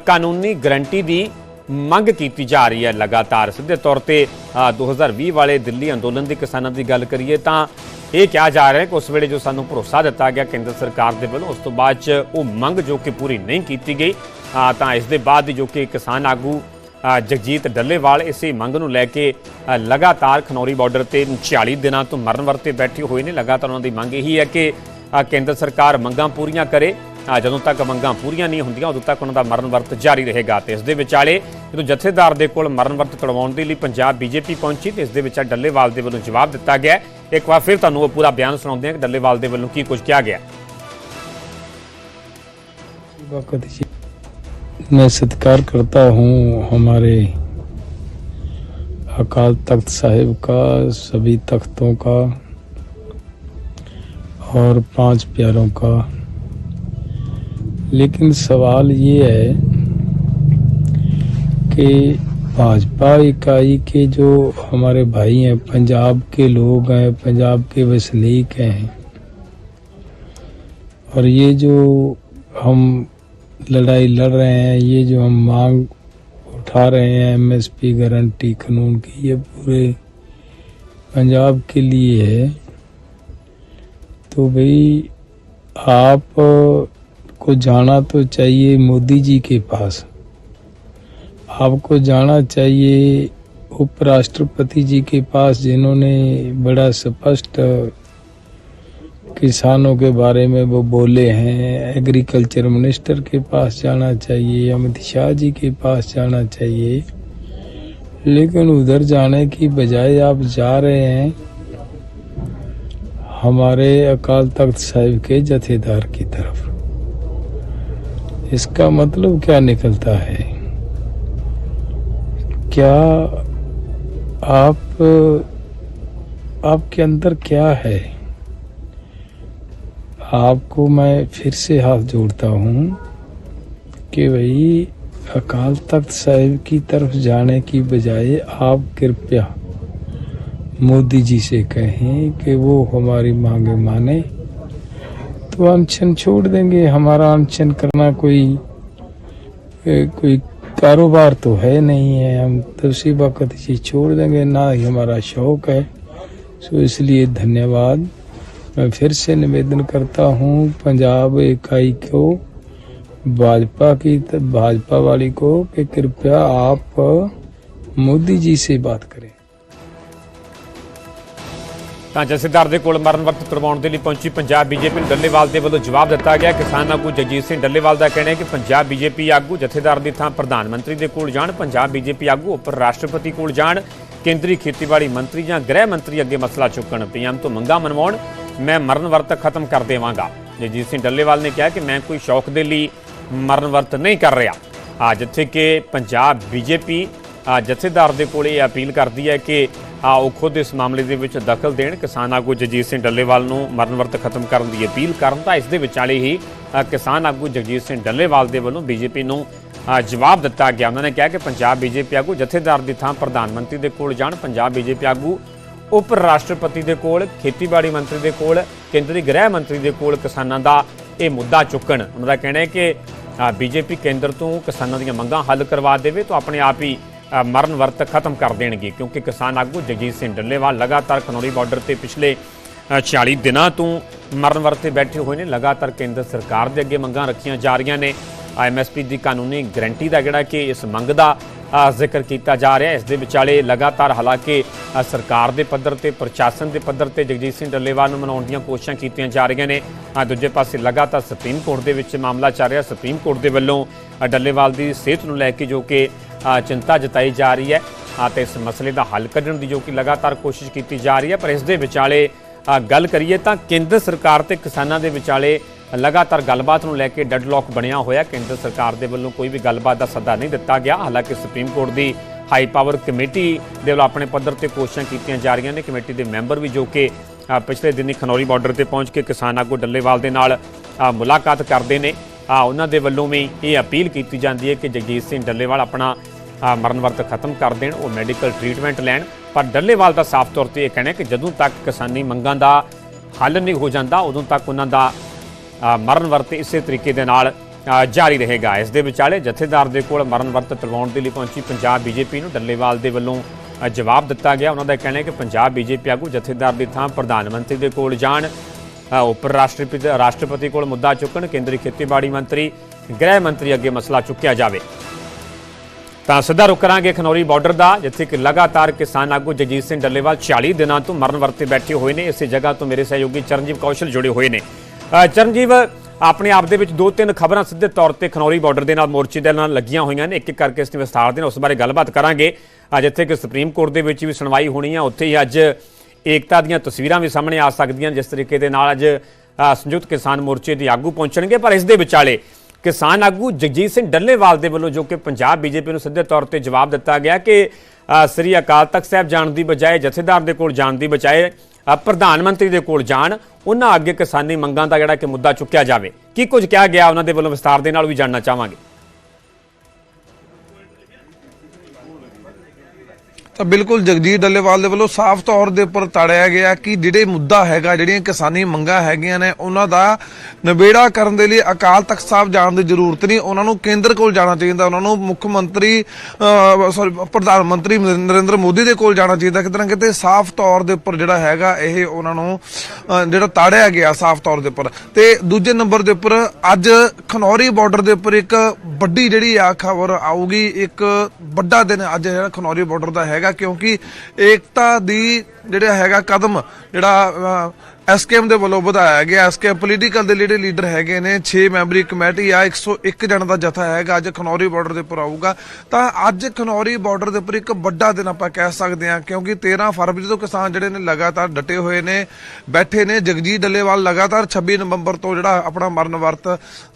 ਕਾਨੂੰਨੀ ਗਰੰਟੀ ਦੀ ਮੰਗ ਕੀਤੀ ਜਾ ਰਹੀ ਹੈ ਲਗਾਤਾਰ। ਸਿੱਧੇ ਤੌਰ ਤੇ ਆ, 2020 ਵਾਲੇ ਦਿੱਲੀ ਅੰਦੋਲਨ ਦੇ ਕਿਸਾਨਾਂ ਦੀ ਗੱਲ ਕਰੀਏ ਤਾਂ ਇਹ ਕਿਹਾ ਜਾ ਰਿਹਾ ਹੈ ਕਿ ਉਸ ਵੇਲੇ ਜੋ ਸਾਨੂੰ ਭਰੋਸਾ ਦਿੱਤਾ ਗਿਆ ਕੇਂਦਰ ਸਰਕਾਰ ਦੇ ਵੱਲੋਂ ਉਸ ਤੋਂ ਬਾਅਦ ਚ ਉਹ ਮੰਗ ਜੋ ਕਿ ਪੂਰੀ ਨਹੀਂ ਕੀਤੀ ਗਈ ਤਾਂ ਇਸ ਦੇ ਬਾਅਦ ਜੋ ਕਿ ਕਿਸਾਨ ਆਗੂ ਜਗਜੀਤ ਡੱਲੇਵਾਲ ਇਸੇ ਮੰਗ ਨੂੰ ਲੈ ਕੇ ਲਗਾਤਾਰ ਖਨੌਰੀ ਬਾਰਡਰ ਤੇ 40 ਦਿਨਾਂ ਤੋਂ ਮਰਨ ਵਰਤੇ ਬੈਠੇ ਹੋਏ ਨੇ। ਲਗਾਤਾਰ ਉਹਨਾਂ ਦੀ ਮੰਗ ਇਹੀ ਹੈ ਕਿ ਕੇਂਦਰ ਸਰਕਾਰ ਮੰਗਾਂ ਪੂਰੀਆਂ ਕਰੇ। ਜਦੋਂ ਤੱਕ ਮੰਗਾਂ ਪੂਰੀਆਂ ਨਹੀਂ ਹੁੰਦੀਆਂ ਉਦੋਂ ਤੱਕ ਉਹਨਾਂ ਦਾ ਮਰਨ ਵਰਤ ਜਾਰੀ ਰਹੇਗਾ ਤੇ ਇਸ ਦੇ ਵਿਚਾਲੇ ਜਦੋਂ ਜਥੇਦਾਰ ਦੇ ਕੋਲ ਮਰਨ ਵਰਤ ਤੁੜਵਾਉਣ ਦੇ ਲਈ ਪੰਜਾਬ ਬੀਜੇਪੀ ਪਹੁੰਚੀ ਤੇ ਇਸ ਦੇ ਵਿੱਚ ਡੱਲੇਵਾਲ ਦੇ ਵੱਲੋਂ ਜਵਾਬ ਦਿੱਤਾ ਗਿਆ ਹੈ। ਇੱਕ ਵਾਰ ਫਿਰ ਤੁਹਾਨੂੰ ਉਹ ਪੂਰਾ ਬਿਆਨ ਸੁਣਾਉਂਦੇ ਹਾਂ ਕਿ ਡੱਲੇਵਾਲ ਦੇ ਵੱਲੋਂ ਕੀ ਕੁਝ ਕਿਹਾ ਗਿਆ वक्त जी मैं सत्कार करता हूँ हमारे अकाल तख्त साहिब का सभी तख्तों का और पांच प्यारों का लेकिन सवाल ये है कि भाजपा इकाई के जो हमारे भाई हैं, पंजाब के लोग हैं, पंजाब के वसनीक हैं, और ये जो हम लड़ाई लड़ रहे हैं, ये जो हम मांग उठा रहे हैं एमएसपी गारंटी कानून की, ये पूरे पंजाब के लिए है। तो भाई आप को जाना तो चाहिए मोदी जी के पास। आपको जाना चाहिए उपराष्ट्रपति जी के पास जिन्होंने बड़ा स्पष्ट किसानों के बारे में वो बोले हैं। एग्रीकल्चर मिनिस्टर के पास जाना चाहिए, अमित शाह जी के पास जाना चाहिए। लेकिन उधर जाने की बजाय आप जा रहे हैं हमारे अकाल तख्त साहिब के जथेदार की तरफ़। इसका मतलब क्या निकलता है? क्या आप, आपके अंदर क्या है? आपको मैं फिर से हाथ जोड़ता हूँ कि भाई, अकाल तख्त साहिब की तरफ़ जाने की बजाय आप कृपया मोदी जी से कहें कि वो हमारी मांगे माने। तो अनशन छोड़ देंगे। हमारा अनशन करना कोई कोई कारोबार तो है नहीं है। हम तो उसी वक्त ये छोड़ देंगे। ना ही हमारा शौक है। सो इसलिए धन्यवाद। मैं फिर से निवेदन करता हूँ, पंजाब इकाई को, भाजपा की, भाजपा वाली को, कि कृपया आप मोदी जी से बात करें। ਤਾਂ ਜਥੇਦਾਰ ਦੇ ਕੋਲ ਮਰਨ ਵਰਤ ਕਰਵਾਉਣ ਦੇ ਲਈ ਪਹੁੰਚੀ ਪੰਜਾਬ ਬੀਜੇਪੀ ਨੂੰ ਡੱਲੇਵਾਲ ਦੇ ਵੱਲੋਂ ਜਵਾਬ ਦਿੱਤਾ ਗਿਆ। ਕਿਸਾਨ ਆਗੂ ਜਗਜੀਤ ਸਿੰਘ ਡੱਲੇਵਾਲ ਦਾ ਕਹਿਣਾ ਹੈ ਕਿ ਪੰਜਾਬ ਬੀਜੇਪੀ ਆਗੂ ਜਥੇਦਾਰ ਦੀ ਥਾਂ ਪ੍ਰਧਾਨ ਮੰਤਰੀ ਦੇ ਕੋਲ ਜਾਣ, ਪੰਜਾਬ ਬੀਜੇਪੀ ਆਗੂ ਉੱਪਰ ਰਾਸ਼ਟਰਪਤੀ ਕੋਲ ਜਾਣ, ਕੇਂਦਰੀ ਖੇਤੀਬਾੜੀ ਮੰਤਰੀ ਜਾਂ ਗ੍ਰਹਿ ਮੰਤਰੀ ਅੱਗੇ ਮਸਲਾ ਚੁੱਕਣ, ਪੀਐਮ ਤੋਂ ਮੰਗਾਂ ਮਨਵਾਉਣ, ਮੈਂ ਮਰਨ ਵਰਤ ਖਤਮ ਕਰ ਦੇਵਾਂਗਾ। ਜਗਜੀਤ ਸਿੰਘ ਡੱਲੇਵਾਲ ਨੇ ਕਿਹਾ ਕਿ ਮੈਂ ਕੋਈ ਸ਼ੌਕ ਦੇ ਲਈ ਮਰਨ ਵਰਤ ਨਹੀਂ ਕਰ ਰਿਹਾ। ਆ ਜਿੱਥੇ ਕਿ ਪੰਜਾਬ ਬੀਜੇਪੀ, ਆ ਜਥੇਦਾਰ ਦੇ ਕੋਲ ਇਹ ਅਪੀਲ ਕਰਦੀ ਹੈ ਕਿ ਉਹ ਖੁਦ ਇਸ ਮਾਮਲੇ ਦੇ ਵਿੱਚ ਦਖਲ ਦੇਣ, ਕਿਸਾਨ ਆਗੂ ਜਗਜੀਤ ਸਿੰਘ ਡੱਲੇਵਾਲ ਨੂੰ ਮਰਨ ਵਰਤ ਖਤਮ ਕਰਨ ਦੀ ਅਪੀਲ ਕਰਨ ਤਾਂ ਇਸ ਦੇ ਵਿਚਾਲੇ ਹੀ ਕਿਸਾਨ ਆਗੂ ਜਗਜੀਤ ਸਿੰਘ ਡੱਲੇਵਾਲ ਦੇ ਵੱਲੋਂ ਬੀਜੇਪੀ ਨੂੰ ਜਵਾਬ ਦਿੱਤਾ ਗਿਆ। ਉਹਨਾਂ ਨੇ ਕਿਹਾ ਕਿ ਪੰਜਾਬ ਬੀਜੇਪੀ ਆਗੂ ਜਥੇਦਾਰ ਦੀ ਥਾਂ ਪ੍ਰਧਾਨ ਮੰਤਰੀ ਦੇ ਕੋਲ ਜਾਣ, ਪੰਜਾਬ ਬੀਜੇਪੀ ਆਗੂ ਉਪ ਰਾਸ਼ਟਰਪਤੀ ਦੇ ਕੋਲ, ਖੇਤੀਬਾੜੀ ਮੰਤਰੀ ਦੇ ਕੋਲ, ਕੇਂਦਰੀ ਗ੍ਰਹਿ ਮੰਤਰੀ ਦੇ ਕੋਲ ਕਿਸਾਨਾਂ ਦਾ ਇਹ ਮੁੱਦਾ ਚੁੱਕਣ। ਉਹਨਾਂ ਦਾ ਕਹਿਣਾ ਹੈ ਕਿ ਬੀਜੇਪੀ ਕੇਂਦਰ ਤੋਂ ਕਿਸਾਨਾਂ ਦੀਆਂ ਮੰਗਾਂ ਹੱਲ ਕਰਵਾ ਦੇਵੇ ਤਾਂ ਆਪਣੇ ਆਪ ਹੀ ਮਰਨ ਵਰਤ ਖਤਮ ਕਰ ਦੇਣਗੇ ਕਿਉਂਕਿ ਕਿਸਾਨ ਆਗੂ ਜਗਜੀਤ ਸਿੰਘ ਡੱਲੇਵਾਲ ਲਗਾਤਾਰ ਖਨੌਰੀ ਬਾਰਡਰ ਤੇ ਪਿਛਲੇ ਅ, 40 ਦਿਨਾਂ ਤੋਂ ਮਰਨ ਵਰਤ ਤੇ ਬੈਠੇ ਹੋਏ ਨੇ। ਲਗਾਤਾਰ ਕੇਂਦਰ ਸਰਕਾਰ ਦੇ ਅੱਗੇ ਮੰਗਾਂ ਰੱਖੀਆਂ ਜਾ ਰਹੀਆਂ ਨੇ। ਐਮਐਸਪੀ ਦੀ ਕਾਨੂੰਨੀ ਗਰੰਟੀ ਦਾ ਜਿਹੜਾ ਕਿ ਇਸ ਮੰਗ ਦਾ ਜ਼ਿਕਰ ਕੀਤਾ ਜਾ ਰਿਹਾ ਇਸ ਦੇ ਵਿਚਾਲੇ ਲਗਾਤਾਰ ਹਾਲਾਂਕਿ ਸਰਕਾਰ ਦੇ ਪੱਧਰ ਤੇ ਪ੍ਰਸ਼ਾਸਨ ਦੇ ਪੱਧਰ ਤੇ ਜਗਜੀਤ ਸਿੰਘ ਡੱਲੇਵਾਲ ਨੂੰ ਮਨਾਉਣ ਦੀਆਂ ਕੋਸ਼ਿਸ਼ਾਂ ਕੀਤੀਆਂ ਜਾ ਰਹੀਆਂ ਨੇ। ਦੂਜੇ ਪਾਸੇ ਲਗਾਤਾਰ ਸੁਪਰੀਮ ਕੋਰਟ ਦੇ ਵਿੱਚ ਮਾਮਲਾ ਚੱਲ ਰਿਹਾ। ਸੁਪਰੀਮ ਕੋਰਟ ਦੇ ਵੱਲੋਂ ਡੱਲੇਵਾਲ ਦੀ ਸਿਹਤ ਨੂੰ ਲੈ ਕੇ ਜੋ ਕਿ ਚਿੰਤਾ ਜਤਾਈ ਜਾ ਰਹੀ ਹੈ। ਅ, ਤੇ ਇਸ ਮਸਲੇ ਦਾ ਹੱਲ ਕੱਢਣ ਦੀ ਜੋ ਕਿ ਲਗਾਤਾਰ ਕੋਸ਼ਿਸ਼ ਕੀਤੀ ਜਾ ਰਹੀ ਹੈ ਪਰ ਇਸ ਦੇ ਵਿਚਾਲੇ ਗੱਲ ਕਰੀਏ ਤਾਂ ਕੇਂਦਰ ਸਰਕਾਰ ਤੇ ਕਿਸਾਨਾਂ ਦੇ ਵਿਚਾਲੇ ਲਗਾਤਾਰ ਗੱਲਬਾਤ ਨੂੰ ਲੈ ਕੇ ਡੈਡਲੌਕ ਬਣਿਆ ਹੋਇਆ। ਕੇਂਦਰ ਸਰਕਾਰ ਦੇ ਵੱਲੋਂ ਕੋਈ ਵੀ ਗੱਲਬਾਤ ਦਾ ਸੱਦਾ ਨਹੀਂ ਦਿੱਤਾ ਗਿਆ। ਹਾਲਾਂਕਿ ਸੁਪਰੀਮ ਕੋਰਟ ਦੀ ਹਾਈ ਪਾਵਰ ਕਮੇਟੀ ਦੇ ਵੱਲੋਂ ਆਪਣੇ ਪੱਧਰ ਤੇ ਕੋਸ਼ਿਸ਼ਾਂ ਕੀਤੀਆਂ ਜਾ ਰਹੀਆਂ ਨੇ। ਕਮੇਟੀ ਦੇ ਮੈਂਬਰ ਵੀ ਜੋ ਕਿ ਪਿਛਲੇ ਦਿਨੀ ਖਨੌਰੀ ਬਾਰਡਰ ਤੇ ਪਹੁੰਚ ਕੇ ਕਿਸਾਨ ਆਗੂ ਡੱਲੇਵਾਲ ਦੇ ਨਾਲ ਮੁਲਾਕਾਤ ਕਰਦੇ ਨੇ। ਅ, ਉਹਨਾਂ ਦੇ ਵੱਲੋਂ ਵੀ ਇਹ ਅਪੀਲ ਕੀਤੀ ਜਾਂਦੀ ਹੈ ਕਿ ਜਗਜੀਤ ਸਿੰਘ ਡੱਲੇਵਾਲ ਆਪਣਾ ਮਰਨ ਵਰਤ ਖਤਮ ਕਰ ਦੇਣ ਉਹ ਮੈਡੀਕਲ ਟ੍ਰੀਟਮੈਂਟ ਲੈਣ। ਪਰ ਡੱਲੇਵਾਲ ਦਾ ਸਾਫ਼ ਤੌਰ ਤੇ ਇਹ ਕਹਿਣਾ ਕਿ ਜਦੋਂ ਤੱਕ ਕਿਸਾਨੀ ਮੰਗਾਂ ਦਾ ਹੱਲ ਨਹੀਂ ਹੋ ਜਾਂਦਾ ਉਦੋਂ ਤੱਕ ਉਹਨਾਂ ਦਾ ਮਰਨ ਵਰਤ ਇਸੇ ਤਰੀਕੇ ਦੇ ਨਾਲ ਜਾਰੀ ਰਹੇਗਾ। ਇਸ ਦੇ ਵਿਚਾਲੇ ਜਥੇਦਾਰ ਦੇ ਕੋਲ ਮਰਨ ਵਰਤ ਤੁਲਵਾਉਣ ਦੇ ਲਈ ਪਹੁੰਚੀ ਪੰਜਾਬ ਬੀਜੇਪੀ ਨੂੰ ਡੱਲੇਵਾਲ ਦੇ ਵੱਲੋਂ ਜਵਾਬ ਦਿੱਤਾ ਗਿਆ। ਉਹਨਾਂ ਦਾ ਕਹਿਣਾ ਹੈ ਕਿ ਪੰਜਾਬ ਬੀਜੇਪੀ ਆਗੂ ਜਥੇਦਾਰ ਦੀ ਥਾਂ ਪ੍ਰਧਾਨ ਮੰਤਰੀ ਦੇ ਕੋਲ ਜਾਣ ਅ, ਉਪ ਰਾਸ਼ਟਰਪਤੀ ਰਾਸ਼ਟਰਪਤੀ ਕੋਲ ਮੁੱਦਾ ਚੁੱਕਣ ਕੇਂਦਰੀ ਖੇਤੀਬਾੜੀ ਮੰਤਰੀ ਗ੍ਰਹਿ ਮੰਤਰੀ ਅੱਗੇ ਮਸਲਾ ਚੁੱਕਿਆ ਜਾਵੇ। ਤਾਂ ਸਿੱਧਾ ਰੁਕ ਕਰਾਂਗੇ ਖਨੌਰੀ ਬਾਰਡਰ ਦਾ, ਜਿੱਥੇ ਕਿ ਲਗਾਤਾਰ ਕਿਸਾਨ ਆਗੂ ਜਗਜੀਤ ਸਿੰਘ ਡੱਲੇਵਾਲ 40 ਦਿਨਾਂ ਤੋਂ ਮਰਨ ਵਰਤੇ ਬੈਠੇ ਹੋਏ ਨੇ। ਇਸੇ ਜਗ੍ਹਾ ਤੋਂ ਮੇਰੇ ਸਹਿਯੋਗੀ ਚਰਨਜੀਵ ਕੌਸ਼ਲ ਜੁੜੇ ਹੋਏ ਨੇ। ਚਰਨਜੀਵ, ਆਪਣੇ ਆਪ ਦੇ ਵਿੱਚ ਦੋ ਤਿੰਨ ਖਬਰਾਂ ਸਿੱਧੇ ਤੌਰ ਤੇ ਖਨੌਰੀ ਬਾਰਡਰ ਦੇ ਨਾਲ ਮੋਰਚੇ ਦੇ ਨਾਲ ਲੱਗੀਆਂ ਹੋਈਆਂ ਨੇ। ਇੱਕ ਇੱਕ ਕਰਕੇ ਇਸ ਨੂੰ ਵਿਸਥਾਰ ਦੇ ਨਾਲ ਉਸ ਬਾਰੇ ਗੱਲਬਾਤ ਕਰਾਂਗੇ। ਜਿੱਥੇ ਕਿ ਸੁਪਰੀਮ ਕੋਰਟ ਦੇ ਵਿੱਚ ਵੀ ਸੁਣਵਾਈ ਹੋਣੀ ਆ। ਉੱਥੇ ਹੀ ਅੱਜ ਏਕਤਾ ਦੀਆਂ ਤਸਵੀਰਾਂ ਵੀ ਸਾਹਮਣੇ ਆ ਸਕਦੀਆਂ ਜਿਸ ਤਰੀਕੇ ਦੇ ਨਾਲ ਅੱਜ ਸੰਯੁਕਤ ਕਿਸਾਨ ਮੋਰਚੇ ਦੇ ਆਗੂ ਪਹੁੰਚਣਗੇ। ਪਰ ਇਸ ਦੇ ਵਿਚਾਲੇ ਕਿਸਾਨ ਆਗੂ ਜਗਜੀਤ ਸਿੰਘ ਡੱਲੇਵਾਲ ਦੇ ਵੱਲੋਂ ਜੋ ਕਿ ਪੰਜਾਬ ਬੀਜੇਪੀ ਨੂੰ ਸਿੱਧੇ ਤੌਰ ਤੇ ਜਵਾਬ ਦਿੱਤਾ ਗਿਆ ਕਿ ਸ੍ਰੀ ਅਕਾਲ ਤਖਤ ਸਾਹਿਬ ਜਾਣ ਦੀ ਬਜਾਏ, ਜਥੇਦਾਰ ਦੇ ਕੋਲ ਜਾਣ ਦੀ ਬਜਾਏ ਪ੍ਰਧਾਨ ਮੰਤਰੀ ਦੇ ਕੋਲ ਜਾਣ, ਉਹਨਾਂ ਅੱਗੇ ਕਿਸਾਨੀ ਮੰਗਾਂ ਦਾ ਜਿਹੜਾ ਕਿ ਮੁੱਦਾ ਚੁੱਕਿਆ ਜਾਵੇ। ਕੀ ਕੁਝ ਕਿਹਾ ਗਿਆ, ਉਹਨਾਂ ਦੇ ਵੱਲੋਂ ਵਿਸਤਾਰ ਦੇ ਨਾਲ ਵੀ ਜਾਣਨਾ ਚਾਹਾਂਗੇ। ਤਾਂ ਬਿਲਕੁਲ ਜਗਜੀਤ ਡੱਲੇਵਾਲ ਦੇ ਵੱਲੋਂ ਸਾਫ਼ ਤੌਰ ਦੇ ਉੱਪਰ ਤਾੜਿਆ ਗਿਆ ਕਿ ਜਿਹੜੇ ਮੁੱਦਾ ਹੈਗਾ, ਜਿਹੜੀਆਂ ਕਿਸਾਨੀ ਮੰਗਾਂ ਹੈਗੀਆਂ ਨੇ, ਉਹਨਾਂ ਦਾ ਨਿਬੇੜਾ ਕਰਨ ਦੇ ਲਈ ਅਕਾਲ ਤਖਤ ਸਾਹਿਬ ਜਾਣ ਦੀ ਜ਼ਰੂਰਤ ਨਹੀਂ। ਉਹਨਾਂ ਨੂੰ ਕੇਂਦਰ ਕੋਲ ਜਾਣਾ ਚਾਹੀਦਾ, ਉਹਨਾਂ ਨੂੰ ਮੁੱਖ ਮੰਤਰੀ ਸੌਰੀ ਪ੍ਰਧਾਨ ਮੰਤਰੀ ਨਰਿੰਦਰ ਮੋਦੀ ਦੇ ਕੋਲ ਜਾਣਾ ਚਾਹੀਦਾ। ਕਿਤੇ ਨਾ ਕਿਤੇ ਸਾਫ਼ ਤੌਰ ਦੇ ਉੱਪਰ ਜਿਹੜਾ ਹੈਗਾ, ਇਹ ਉਹਨਾਂ ਨੂੰ ਜਿਹੜਾ ਤਾੜਿਆ ਗਿਆ ਸਾਫ਼ ਤੌਰ ਦੇ ਉੱਪਰ। ਤੇ ਦੂਜੇ ਨੰਬਰ ਦੇ ਉੱਪਰ ਅੱਜ ਖਨੌਰੀ ਬਾਰਡਰ ਦੇ ਉੱਪਰ ਇੱਕ ਵੱਡੀ ਜਿਹੜੀ ਆ ਖਬਰ ਆਊਗੀ, ਇੱਕ ਵੱਡਾ ਦਿਨ ਅੱਜ ਜਿਹੜਾ ਖਨੌਰੀ ਬਾਰਡਰ ਦਾ ਹੈਗਾ। ਕਿਉਂਕਿ ਏਕਤਾ ਦੀ ਜਿਹੜਾ ਹੈਗਾ ਕਦਮ ਜਿਹੜਾ ਐਸਕੇਐਮ ਦੇ ਵੱਲੋਂ ਵਧਾਇਆ ਗਿਆ। ਐਸਕੇਐਮ ਪੋਲੀਟੀਕਲ ਦੇ ਜਿਹੜੇ ਲੀਡਰ ਹੈਗੇ ਨੇ 6 ਮੈਂਬਰੀ ਕਮੇਟੀ ਆ 101 ਜਣ ਦਾ ਜਥਾ ਹੈਗਾ। ਅੱਜ ਖਨੌਰੀ ਬਾਰਡਰ ਦੇ ਉੱਪਰ ਆਊਗਾ। ਤਾਂ ਅੱਜ ਖਨੌਰੀ ਬਾਰਡਰ ਦੇ ਉੱਪਰ ਇੱਕ ਵੱਡਾ ਦਿਨ ਆਪਾਂ ਕਹਿ ਸਕਦੇ ਹਾਂ, ਕਿਉਂਕਿ 13 ਫਰਵਰੀ ਤੋਂ ਕਿਸਾਨ ਜਿਹੜੇ ਨੇ ਲਗਾਤਾਰ ਡਟੇ ਹੋਏ ਨੇ, ਬੈਠੇ ਨੇ। ਜਗਜੀਤ ਡੱਲੇਵਾਲ ਲਗਾਤਾਰ 26 ਨਵੰਬਰ ਤੋਂ ਜਿਹੜਾ ਆਪਣਾ ਮਰਨ ਵਰਤ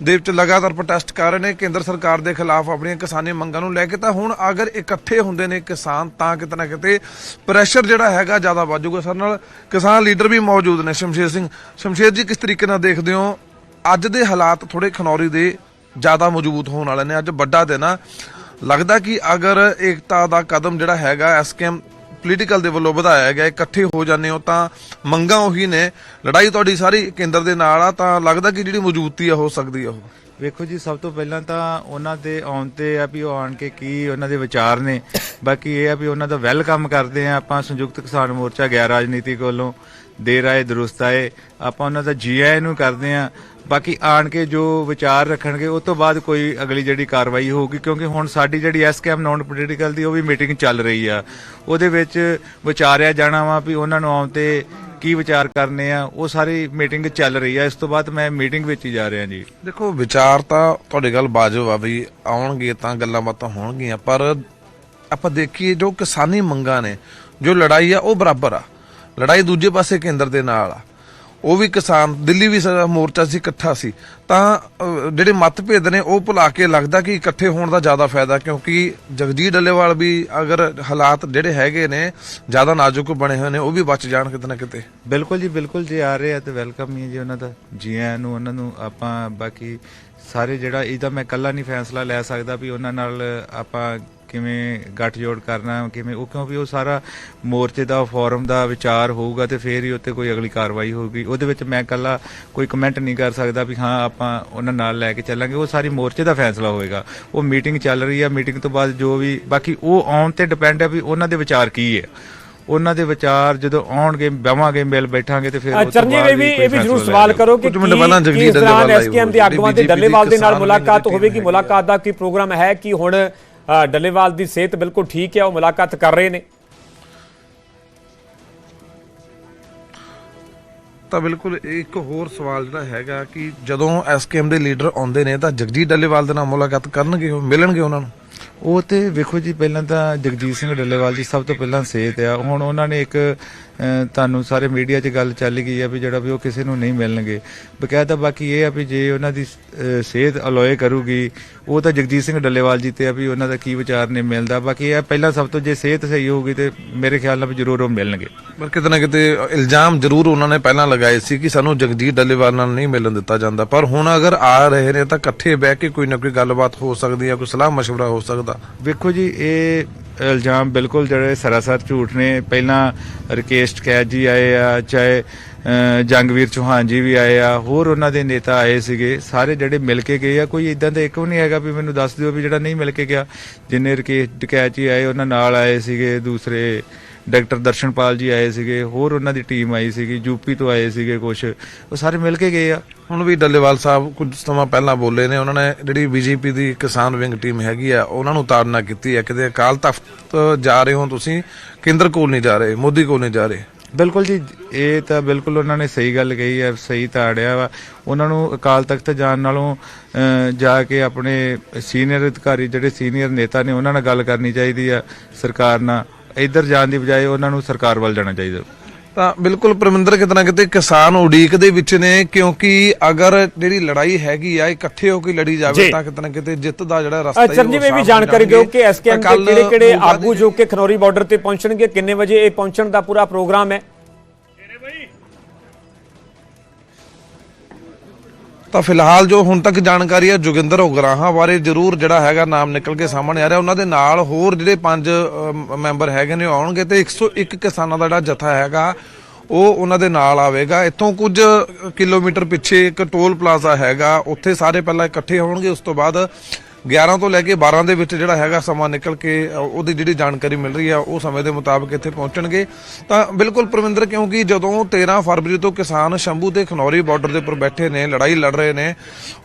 ਦੇ ਵਿੱਚ ਲਗਾਤਾਰ ਪ੍ਰੋਟੈਸਟ ਕਰ ਰਹੇ ਨੇ। ਕੇਂਦਰ ਸਰਕਾਰ ਦੇ ਖਿਲਾਫ ਆਪਣੀਆਂ ਕਿਸਾਨੀ ਮੰਗਾਂ ਨੂੰ ਲੈ ਕੇ ਤਾਂ ਹੁਣ ਅਗਰ ਇਕੱਠੇ ਹੁੰਦੇ ਨੇ ਕਿਸਾਨ ਤਾਂ ਕਿਤੇ ਨਾ ਕਿਤੇ ਪ੍ਰੈਸ਼ਰ ਜਿਹੜਾ ਹੈਗਾ ਜ਼ਿਆਦਾ ਵੱਜੂਗਾ ਸਰ ਨਾਲ ਕਿਸਾਨ ਲੀਡਰ ਵੀ ਮੌਜੂਦ ਨੇ। ਸ਼ਮਸ਼ੇਰ ਸਿੰਘ, ਸ਼ਮਸ਼ੇਰ ਜੀ ਕਿਸ ਤਰੀਕੇ ਨਾਲ ਦੇਖਦੇ ਹੋ? ਅੱਜ ਦੇ ਹਾਲਾਤ ਥੋੜੇ ਖਨੌਰੀ ਦੇ ਜ਼ਿਆਦਾ ਮਜ਼ਬੂਤ ਹੋਣ ਵਾਲੇ ਨੇ। ਅੱਜ ਵੱਡਾ ਦਿਨ ਆ। ਲੱਗਦਾ ਕਿ ਅਗਰ ਏਕਤਾ ਦਾ ਕਦਮ ਜਿਹੜਾ ਹੈਗਾ ਐਸਕੇਐਮ ਪੋਲੀਟੀਕਲ ਦੇ ਵੱਲੋਂ ਵਧਾਇਆ ਗਿਆ, ਇਕੱਠੇ ਹੋ ਜਾਂਦੇ ਹੋ, ਤਾਂ ਮੰਗਾਂ ਉਹੀ ਨੇ। ਲੜਾਈ ਤੁਹਾਡੀ ਸਾਰੀ ਕੇਂਦਰ ਦੇ ਨਾਲ ਆ, ਤਾਂ ਲੱਗਦਾ ਕਿ ਜਿਹੜੀ ਮਜ਼ਬੂਤੀ ਆ, ਹੋ ਸਕਦੀ ਆ ਉਹ? ਵੇਖੋ ਜੀ, ਸਭ ਤੋਂ ਪਹਿਲਾਂ ਤਾਂ ਉਹਨਾਂ ਦੇ ਆਉਣ ਤੇ ਆ ਵੀ ਉਹ ਆਣ ਕੇ ਕੀ ਉਹਨਾਂ ਦੇ ਵਿਚਾਰ ਨੇ। ਬਾਕੀ ਇਹ ਆ ਵੀ ਉਹਨਾਂ ਦਾ ਵੈਲਕਮ ਕਰਦੇ ਆ। ਆਪਾਂ ਸੰਯੁਕਤ ਕਿਸਾਨ ਮੋਰਚਾ ਗੈਰ ਰਾਜਨੀਤਿਕ ਵੱਲੋਂ ਦੇਰ ਆਏ ਦਰੁਸਤ ਆਏ। ਆਪਾਂ ਉਹਨਾਂ ਦਾ ਜੀ ਆਏ ਨੂੰ ਕਰਦੇ ਆ ਬਾਕੀ ਆਣ ਕੇ ਜੋ ਵਿਚਾਰ ਰੱਖਣਗੇ, ਉਹ ਤੋਂ ਬਾਅਦ ਕੋਈ ਅਗਲੀ ਜਿਹੜੀ ਕਾਰਵਾਈ ਹੋਊਗੀ, ਕਿਉਂਕਿ ਹੁਣ ਸਾਡੀ ਜਿਹੜੀ ਐਸਕੇਐਮ ਨਾਨ ਪੋਲੀਟੀਕਲ ਦੀ ਉਹ ਵੀ ਮੀਟਿੰਗ ਚੱਲ ਰਹੀ ਆ। ਉਹਦੇ ਵਿੱਚ ਵਿਚਾਰਿਆ ਜਾਣਾ ਵਾ ਵੀ ਉਹਨਾਂ ਨੂੰ ਆਉਣ ਤੇ ਕੀ ਵਿਚਾਰ ਕਰਨੇ ਆ, ਉਹ ਸਾਰੀ ਮੀਟਿੰਗ ਚੱਲ ਰਹੀ ਆ। ਇਸ ਤੋਂ ਬਾਅਦ ਮੈਂ ਮੀਟਿੰਗ ਵਿੱਚ ਹੀ ਜਾ ਰਿਹਾ ਜੀ। ਦੇਖੋ, ਵਿਚਾਰ ਤਾਂ ਤੁਹਾਡੀ ਗੱਲ ਬਾਜੋ ਆ ਵੀ ਆਉਣਗੇ ਤਾਂ ਗੱਲਾਂ ਬਾਤਾਂ ਹੋਣਗੀਆਂ, ਪਰ ਆਪਾਂ ਦੇਖੀਏ ਜੋ ਕਿਸਾਨੀ ਮੰਗਾਂ ਨੇ, ਜੋ ਲੜਾਈ ਆ, ਉਹ ਬਰਾਬਰ ਆ। ਲੜਾਈ ਦੂਜੇ ਪਾਸੇ ਕੇਂਦਰ ਦੇ ਨਾਲ ਆ। ਉਹ ਵੀ ਕਿਸਾਨ, ਦਿੱਲੀ ਵੀ ਮੋਰਚਾ ਸੀ, ਇਕੱਠਾ ਸੀ। ਤਾਂ ਜਿਹੜੇ ਮਤਭੇਦ ਨੇ, ਉਹ ਭੁਲਾ ਕੇ ਲੱਗਦਾ ਕਿ ਇਕੱਠੇ ਹੋਣ ਦਾ ਜ਼ਿਆਦਾ ਫਾਇਦਾ, ਕਿਉਂਕਿ ਜਗਜੀਤ ਡੱਲੇਵਾਲ ਵੀ ਅਗਰ ਹਾਲਾਤ ਜਿਹੜੇ ਹੈਗੇ ਨੇ, ਜ਼ਿਆਦਾ ਨਾਜ਼ੁਕ ਬਣੇ ਹੋਏ ਨੇ, ਉਹ ਵੀ ਬਚ ਜਾਣ ਕਿਤੇ ਨਾ ਕਿਤੇ। ਬਿਲਕੁਲ ਜੀ, ਬਿਲਕੁਲ ਜੇ ਆ ਰਹੇ ਆ ਤੇ ਵੈਲਕਮ ਹੀ ਜੀ ਉਹਨਾਂ ਦਾ। ਜੀ ਆਇਆਂ ਨੂੰ, ਉਹਨਾਂ ਨੂੰ ਆਪਾਂ ਬਾਕੀ ਸਾਰੇ ਜਿਹੜਾ, ਇਹਦਾ ਮੈਂ ਇਕੱਲਾ ਨਹੀਂ ਫੈਸਲਾ ਲੈ ਸਕਦਾ ਵੀ ਉਹਨਾਂ ਨਾਲ ਆਪਾਂ ਕਿਵੇਂ ਗੱਠਜੋੜ ਕਰਨਾ ਕਿਵੇਂ ਉਹ ਕਿਉਂਕਿ ਉਹ ਸਾਰਾ ਮੋਰਚੇ ਦਾ ਫੋਰਮ ਦਾ ਵਿਚਾਰ ਹੋਊਗਾ ਤੇ ਫੇਰ ਹੀ ਉੱਤੇ ਕੋਈ ਅਗਲੀ ਕਾਰਵਾਈ ਹੋਊਗੀ। ਉਹਦੇ ਵਿੱਚ ਮੈਂ ਇਕੱਲਾ ਕੋਈ ਕਮੈਂਟ ਨਹੀਂ ਕਰ ਸਕਦਾ ਵੀ ਹਾਂ ਆਪਾਂ ਉਹਨਾਂ ਨਾਲ ਲੈ ਕੇ ਚੱਲਾਂਗੇ। ਉਹ ਸਾਰੀ ਮੋਰਚੇ ਦਾ ਫੈਸਲਾ ਹੋਏਗਾ। ਉਹ ਮੀਟਿੰਗ ਚੱਲ ਰਹੀ ਹੈ ਮੀਟਿੰਗ ਤੋਂ ਬਾਅਦ ਜੋ ਵੀ ਬਾਕੀ ਉਹ ਆਉਣ ਤੇ ਡਿਪੈਂਡ ਹੈ ਵੀ ਉਹਨਾਂ ਦੇ ਵਿਚਾਰ ਕੀ ਹੈ ਉਹਨਾਂ ਦੇ ਵਿਚਾਰ ਜਦੋਂ ਆਉਣਗੇ ਬਵਾਂਗੇ ਮਿਲ ਬੈਠਾਂਗੇ ਤੇ ਫਿਰ ਚਰਨਜੀਤ ਇਹ ਵੀ ਇਹ ਵੀ ਜਰੂਰ ਸਵਾਲ ਕਰੋ ਕਿ ਕੁਝ ਮਿੰਟ ਪਹਿਲਾਂ ਕੀ ਇਸ ਡੱਲੇਵਾਲ ਐਸਕੇਐਮ ਦੇ ਆਗੂਆਂ ਦੇ ਡੱਲੇਵਾਲ ਦੇ ਨਾਲ ਮੁਲਾਕਾਤ ਹੋਵੇਗੀ ਮੁਲਾਕਾਤ ਦਾ ਕੀ ਪ੍ਰੋਗਰਾਮ ਹੈ ਕਿ ਹੁਣ ਡੱਲੇਵਾਲ ਦੀ ਸਿਹਤ ਬਿਲਕੁਲ ਠੀਕ ਹੈ ਉਹ ਮੁਲਾਕਾਤ ਕਰ ਰਹੇ ਨੇ। ਤਾਂ ਬਿਲਕੁਲ ਇੱਕ ਹੋਰ ਸਵਾਲ ਜਿਹੜਾ ਹੈਗਾ ਕਿ ਜਦੋਂ ਐਸਕੇਐਮ ਦੇ ਲੀਡਰ ਆਉਂਦੇ ਨੇ ਤਾਂ ਜਗਜੀਤ ਡੱਲੇਵਾਲ ਦੇ ਨਾਲ ਮੁਲਾਕਾਤ ਕਰਨਗੇ ਉਹ ਮਿਲਣਗੇ ਉਹਨਾਂ ਨੂੰ? ਉਹ ਤੇ ਵੇਖੋ ਜੀ ਪਹਿਲਾਂ ਤਾਂ ਜਗਜੀਤ ਸਿੰਘ ਡੱਲੇਵਾਲ ਜੀ ਸਭ ਤੋਂ ਪਹਿਲਾਂ ਸਿਹਤ ਆ। ਹੁਣ ਉਹਨਾਂ ਨੇ ਇੱਕ ਤੁਹਾਨੂੰ ਸਾਰੇ ਮੀਡੀਆ 'ਚ ਗੱਲ ਚੱਲ ਗਈ ਆ ਵੀ ਜਿਹੜਾ ਵੀ ਉਹ ਕਿਸੇ ਨੂੰ ਨਹੀਂ ਮਿਲਣਗੇ। ਬਕਾਇਦਾ ਬਾਕੀ ਇਹ ਆ ਵੀ ਜੇ ਉਹਨਾਂ ਦੀ ਸਿਹਤ ਅਲੋਏ ਕਰੂਗੀ ਉਹ ਤਾਂ ਜਗਜੀਤ ਸਿੰਘ ਡੱਲੇਵਾਲ ਜੀ ਤੇ ਆ ਵੀ ਉਹਨਾਂ ਦਾ ਕੀ ਵਿਚਾਰ ਨੇ ਮਿਲਦਾ। ਬਾਕੀ ਇਹ ਪਹਿਲਾਂ ਸਭ ਤੋਂ ਜੇ ਸਿਹਤ ਸਹੀ ਹੋਊਗੀ ਤੇ ਮੇਰੇ ਖਿਆਲ ਨਾਲ ਵੀ ਜ਼ਰੂਰ ਉਹ ਮਿਲਣਗੇ। ਪਰ ਕਿਤੇ ਨਾ ਕਿਤੇ ਇਲਜ਼ਾਮ ਜ਼ਰੂਰ ਉਹਨਾਂ ਨੇ ਪਹਿਲਾਂ ਲਗਾਏ ਸੀ ਕਿ ਸਾਨੂੰ ਜਗਜੀਤ ਡੱਲੇਵਾਲ ਨਾਲ ਨਹੀਂ ਮਿਲਣ ਦਿੱਤਾ ਜਾਂਦਾ। ਪਰ ਹੁਣ ਅਗਰ ਆ ਰਹੇ ਨੇ ਤਾਂ ਇਕੱਠੇ ਬਹਿ ਕੇ ਕੋਈ ਨਾ ਕੋਈ ਗੱਲਬਾਤ ਹੋ ਸਕਦੀ ਹੈ ਕੋਈ ਸਲਾਹ ਮਸ਼ਵਰਾ ਹੋ ਸਕਦਾ। ਵੇਖੋ ਜੀ ਇਹ ਇਲਜ਼ਾਮ ਬਿਲਕੁਲ ਜਿਹੜੇ ਸਰਾਸਰ ਝੂਠ ਨੇ। ਪਹਿਲਾਂ ਰਕੇਸ਼ ਕੈਦ ਜੀ ਆਏ ਆ, ਚਾਹੇ ਜੰਗਵੀਰ ਚੌਹਾਨ ਜੀ ਵੀ ਆਏ ਆ, ਹੋਰ ਉਹਨਾਂ ਦੇ ਨੇਤਾ ਆਏ ਸੀਗੇ। ਸਾਰੇ ਜਿਹੜੇ ਮਿਲ ਕੇ ਗਏ ਆ, ਕੋਈ ਇਦਾਂ ਦਾ ਇੱਕ ਵੀ ਨਹੀਂ ਹੈਗਾ ਵੀ ਮੈਨੂੰ ਦੱਸ ਦਿਓ ਵੀ ਜਿਹੜਾ ਨਹੀਂ ਮਿਲ ਕੇ ਗਿਆ। ਜਿੰਨੇ ਰਕੇਸ਼ ਡਕੈਤ ਜੀ ਆਏ, ਉਹਨਾਂ ਨਾਲ ਆਏ ਸੀਗੇ, ਦੂਸਰੇ ਡਾਕਟਰ ਦਰਸ਼ਨਪਾਲ ਜੀ ਆਏ ਸੀਗੇ ਹੋਰ ਉਹਨਾਂ ਦੀ ਟੀਮ ਆਈ ਸੀਗੀ ਯੂਪੀ ਤੋਂ ਆਏ ਸੀਗੇ ਕੁਝ ਉਹ ਸਾਰੇ ਮਿਲ ਕੇ ਗਏ ਆ। ਹੁਣ ਵੀ ਡੱਲੇਵਾਲ ਸਾਹਿਬ ਕੁਝ ਸਮਾਂ ਪਹਿਲਾਂ ਬੋਲੇ ਨੇ ਉਹਨਾਂ ਨੇ ਜਿਹੜੀ ਬੀਜੇਪੀ ਦੀ ਕਿਸਾਨ ਵਿੰਗ ਟੀਮ ਹੈਗੀ ਆ ਉਹਨਾਂ ਨੂੰ ਤਾੜਨਾ ਕੀਤੀ ਹੈ। ਕਿਤੇ ਅਕਾਲ ਤਖਤ ਜਾ ਰਹੇ ਹੋ ਤੁਸੀਂ ਕੇਂਦਰ ਕੋਲ ਨਹੀਂ ਜਾ ਰਹੇ ਮੋਦੀ ਕੋਲ ਨਹੀਂ ਜਾ ਰਹੇ। ਬਿਲਕੁਲ ਜੀ ਇਹ ਤਾਂ ਬਿਲਕੁਲ ਉਹਨਾਂ ਨੇ ਸਹੀ ਗੱਲ ਕਹੀ ਹੈ ਸਹੀ ਤਾੜਿਆ ਵਾ। ਉਹਨਾਂ ਨੂੰ ਅਕਾਲ ਤਖਤ ਜਾਣ ਨਾਲੋਂ ਜਾ ਕੇ ਆਪਣੇ ਸੀਨੀਅਰ ਅਧਿਕਾਰੀ ਜਿਹੜੇ ਸੀਨੀਅਰ ਨੇਤਾ ਨੇ ਉਹਨਾਂ ਨਾਲ ਗੱਲ ਕਰਨੀ ਚਾਹੀਦੀ ਆ ਸਰਕਾਰ ਨਾਲ। ਇੱਧਰ ਜਾਣ ਦੀ ਬਜਾਏ ਉਹਨਾਂ ਨੂੰ ਸਰਕਾਰ ਵੱਲ ਜਾਣਾ ਚਾਹੀਦਾ ਤਾਂ ਬਿਲਕੁਲ ਪਰਮਿੰਦਰ ਕਿਤੇ ਨਾ ਕਿਤੇ ਕਿਸਾਨ ਉਡੀਕ ਦੇ ਵਿੱਚ ਨੇ ਕਿਉਂਕਿ ਅਗਰ ਜਿਹੜੀ ਲੜਾਈ ਹੈਗੀ ਆ ਇਕੱਠੇ ਹੋ ਕੇ ਲੜੀ ਜਾਵੇ। ਤਾਂ ਕਿਤੇ ਨਾ ਕਿਤੇ ਜਿੱਤ ਦਾ ਜਿਹੜਾ ਰਸਤਾ ਹੀ ਚਰਨਜੀਤ ਇਹ ਵੀ ਜਾਣਕਾਰੀ ਦਿਓ। ਕਿ ਐਸਕੇਐਮ ਦੇ ਕਿਹੜੇ ਕਿਹੜੇ ਆਗੂ ਜੋ ਕਿ ਖਨੌਰੀ ਬਾਰਡਰ ਤੇ ਪਹੁੰਚਣਗੇ ਕਿੰਨੇ ਵਜੇ ਇਹ ਪਹੁੰਚਣ ਦਾ ਪੂਰਾ ਪ੍ਰੋਗਰਾਮ ਹੈ ਤਾਂ ਫਿਲਹਾਲ ਜੋ ਹੁਣ ਤੱਕ ਜਾਣਕਾਰੀ ਹੈ ਜੋਗਿੰਦਰ ਉਗਰਾਹਾਂ ਬਾਰੇ ਜ਼ਰੂਰ ਜਿਹੜਾ ਹੈਗਾ ਨਾਮ ਨਿਕਲ ਕੇ ਸਾਹਮਣੇ ਆ ਰਿਹਾ। ਉਹਨਾਂ ਦੇ ਨਾਲ ਹੋਰ ਜਿਹੜੇ ਪੰਜ ਮੈਂਬਰ ਹੈਗੇ ਨੇ ਉਹ ਆਉਣਗੇ ਤੇ 101 ਕਿਸਾਨਾਂ ਦਾ ਜਿਹੜਾ ਜਥਾ ਹੈਗਾ, ਉਹ ਉਹਨਾਂ ਦੇ ਨਾਲ ਆਵੇਗਾ। ਇੱਥੋਂ ਕੁਝ ਕਿਲੋਮੀਟਰ ਪਿੱਛੇ ਇੱਕ ਟੋਲ ਪਲਾਜ਼ਾ ਹੈਗਾ, ਉੱਥੇ ਸਾਰੇ ਪਹਿਲਾਂ ਇਕੱਠੇ ਹੋਣਗੇ, ਉਸ ਤੋਂ ਬਾਅਦ 11 ਤੋਂ ਲੈ ਕੇ 12 ਦੇ ਵਿੱਚ ਜਿਹੜਾ ਹੈਗਾ ਸਮਾਂ ਨਿਕਲ ਕੇ ਉਹਦੀ ਜਿਹੜੀ ਜਾਣਕਾਰੀ ਮਿਲ ਰਹੀ ਆ, ਉਹ ਸਮੇਂ ਦੇ ਮੁਤਾਬਕ ਇੱਥੇ ਪਹੁੰਚਣਗੇ। ਤਾਂ ਬਿਲਕੁਲ ਪ੍ਰਵਿੰਦਰ, ਕਿਉਂਕਿ ਜਦੋਂ 13 ਫਰਵਰੀ ਤੋਂ ਕਿਸਾਨ ਸ਼ੰਭੂ ਤੇ ਖਨੌਰੀ ਬਾਰਡਰ ਦੇ ਉੱਪਰ ਬੈਠੇ ਨੇ, ਲੜਾਈ ਲੜ ਰਹੇ ਨੇ,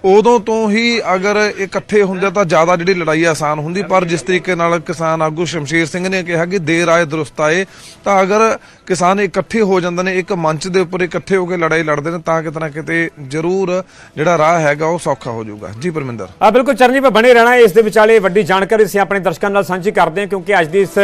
ਉਦੋਂ ਤੋਂ ਹੀ ਅਗਰ ਇਕੱਠੇ ਹੁੰਦੇ ਤਾਂ ਜ਼ਿਆਦਾ ਜਿਹੜੀ ਲੜਾਈ ਆਸਾਨ ਹੁੰਦੀ, ਪਰ ਜਿਸ ਤਰੀਕੇ ਨਾਲ ਕਿਸਾਨ ਆਗੂ ਸ਼ਮਸ਼ੀਰ ਸਿੰਘ ਨੇ ਕਿਹਾ ਕਿ ਦੇਰ ਆਏ, ਦਰੁਸਤ ਆਏ, ਤਾਂ ਅਗਰ ਕਿਸਾਨ ਇਕੱਠੇ ਹੋ ਜਾਂਦੇ ਨੇ, ਇੱਕ ਮੰਚ ਦੇ ਉੱਪਰ ਇਕੱਠੇ ਹੋ ਕੇ ਲੜਾਈ ਲੜਦੇ ਨੇ, ਤਾਂ ਕਿਤੇ ਨਾ ਕਿਤੇ ਜ਼ਰੂਰ ਜਿਹੜਾ ਰਾਹ ਹੈਗਾ ਉਹ ਸੌਖਾ ਹੋ ਜਾਊਗਾ। ਜੀ ਪਰਮਿੰਦਰ। ਆ ਬਿਲਕੁਲ ਚਰਨਜੀਤ ਬਣੇ ਰਹਿਣਾ ਇਸ ਦੇ ਵਿਚਾਲੇ ਵੱਡੀ ਜਾਣਕਾਰੀ ਅਸੀਂ ਆਪਣੇ ਦਰਸ਼ਕਾਂ ਨਾਲ ਸਾਂਝੀ ਕਰਦੇ ਹਾਂ, ਕਿਉਂਕਿ ਅੱਜ ਦੀ ਇਸ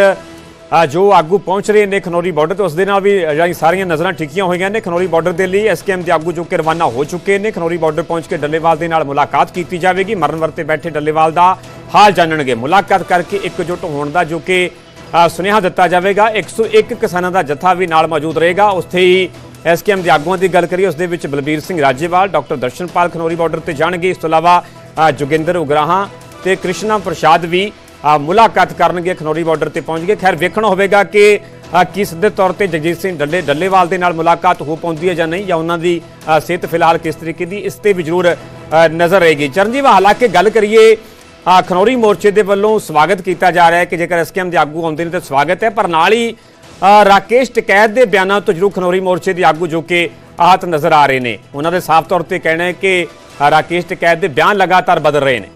ਜੋ ਆਗੂ ਪਹੁੰਚ ਰਹੇ ਨੇ ਖਨੌਰੀ ਬਾਰਡਰ ਤੇ, ਉਸ ਦੇ ਨਾਲ ਵੀ ਜਿਹੜੀ ਸਾਰੀਆਂ ਨਜ਼ਰਾਂ ਟਿਕੀਆਂ ਹੋਈਆਂ ਨੇ। ਖਨੌਰੀ ਬਾਰਡਰ ਦੇ ਲਈ ਐਸਕੇਐਮ ਦੇ ਆਗੂ ਜੋ ਕਿ ਰਵਾਨਾ ਹੋ ਚੁੱਕੇ ਨੇ, ਖਨੌਰੀ ਬਾਰਡਰ ਪਹੁੰਚ ਕੇ ਡੱਲੇਵਾਲ ਦੇ ਨਾਲ ਮੁਲਾਕਾਤ ਕੀਤੀ ਜਾਵੇਗੀ। ਮਰਨ ਵਰਤੇ ਬੈਠੇ ਡੱਲੇਵਾਲ ਦਾ ਹਾਲ ਜਾਣਨਗੇ। ਮੁਲਾਕਾਤ ਕਰਕੇ ਇੱਕਜੁੱਟ ਹੋਣ ਦਾ ਜੋ ਕਿ ਸੁਨੇਹਾ ਦਿੱਤਾ ਜਾਵੇਗਾ। 101 ਕਿਸਾਨਾਂ ਦਾ ਜਥਾ ਵੀ ਨਾਲ ਮੌਜੂਦ ਰਹੇਗਾ। ਉੱਥੇ ਹੀ ਐਸਕੇਐਮ ਦੇ ਆਗੂਆਂ ਦੀ ਗੱਲ ਕਰੀਏ ਉਸ ਦੇ ਵਿੱਚ ਬਲਬੀਰ ਸਿੰਘ ਰਾਜੇਵਾਲ ਡਾਕਟਰ ਦਰਸ਼ਨਪਾਲ ਖਨੌਰੀ ਬਾਰਡਰ ਤੇ ਜਾਣਗੇ। ਇਸ ਤੋਂ ਇਲਾਵਾ ਜੋਗਿੰਦਰ ਉਗਰਾਹਾਂ ਤੇ ਕ੍ਰਿਸ਼ਨਾ ਪ੍ਰਸਾਦ ਵੀ ਮੁਲਾਕਾਤ ਕਰਨਗੇ ਖਨੌਰੀ ਬਾਰਡਰ ਤੇ ਪਹੁੰਚ ਗਏ ਖੈਰ ਵੇਖਣਾ ਹੋਵੇਗਾ ਕਿ ਆ, ਕੀ ਸਿੱਧੇ ਤੌਰ ਤੇ ਜਗਜੀਤ ਸਿੰਘ ਡੱਲੇ ਡੱਲੇਵਾਲ ਦੇ ਨਾਲ ਮੁਲਾਕਾਤ ਹੋ ਪਾਉਂਦੀ ਹੈ ਜਾਂ ਨਹੀਂ ਜਾਂ ਉਹਨਾਂ ਦੀ ਸਿਹਤ ਫਿਲਹਾਲ ਕਿਸ ਤਰੀਕੇ ਦੀ ਇਸ ਤੇ ਵੀ ਜ਼ਰੂਰ ਨਜ਼ਰ ਰਹੇਗੀ। ਚਰਨਜੀਤ ਹਾਲਾਂਕਿ ਗੱਲ ਕਰੀਏ ਆ ਖਨੌਰੀ ਮੋਰਚੇ ਦੇ ਵੱਲੋਂ ਸਵਾਗਤ ਕੀਤਾ ਜਾ ਰਿਹਾ ਹੈ ਕਿ ਜੇਕਰ ਐਸਕੇਐਮ ਦੇ ਆਗੂ ਆਉਂਦੇ ਨੇ ਤਾਂ ਸਵਾਗਤ ਹੈ। ਪਰ ਨਾਲ ਹੀ ਰਾਕੇਸ਼ ਟਕੈਤ ਦੇ ਬਿਆਨਾਂ ਤੋਂ ਜ਼ਰੂਰ ਖਨੌਰੀ ਮੋਰਚੇ ਦੇ ਆਗੂ ਜੋ ਕਿ ਆਹਤ ਨਜ਼ਰ ਆ ਰਹੇ ਨੇ। ਉਹਨਾਂ ਦੇ ਸਾਫ਼ ਤੌਰ ਤੇ ਕਹਿਣਾ ਹੈ ਕਿ ਰਾਕੇਸ਼ ਟਕੈਤ ਦੇ ਬਿਆਨ ਲਗਾਤਾਰ ਬਦਲ ਰਹੇ ਨੇ।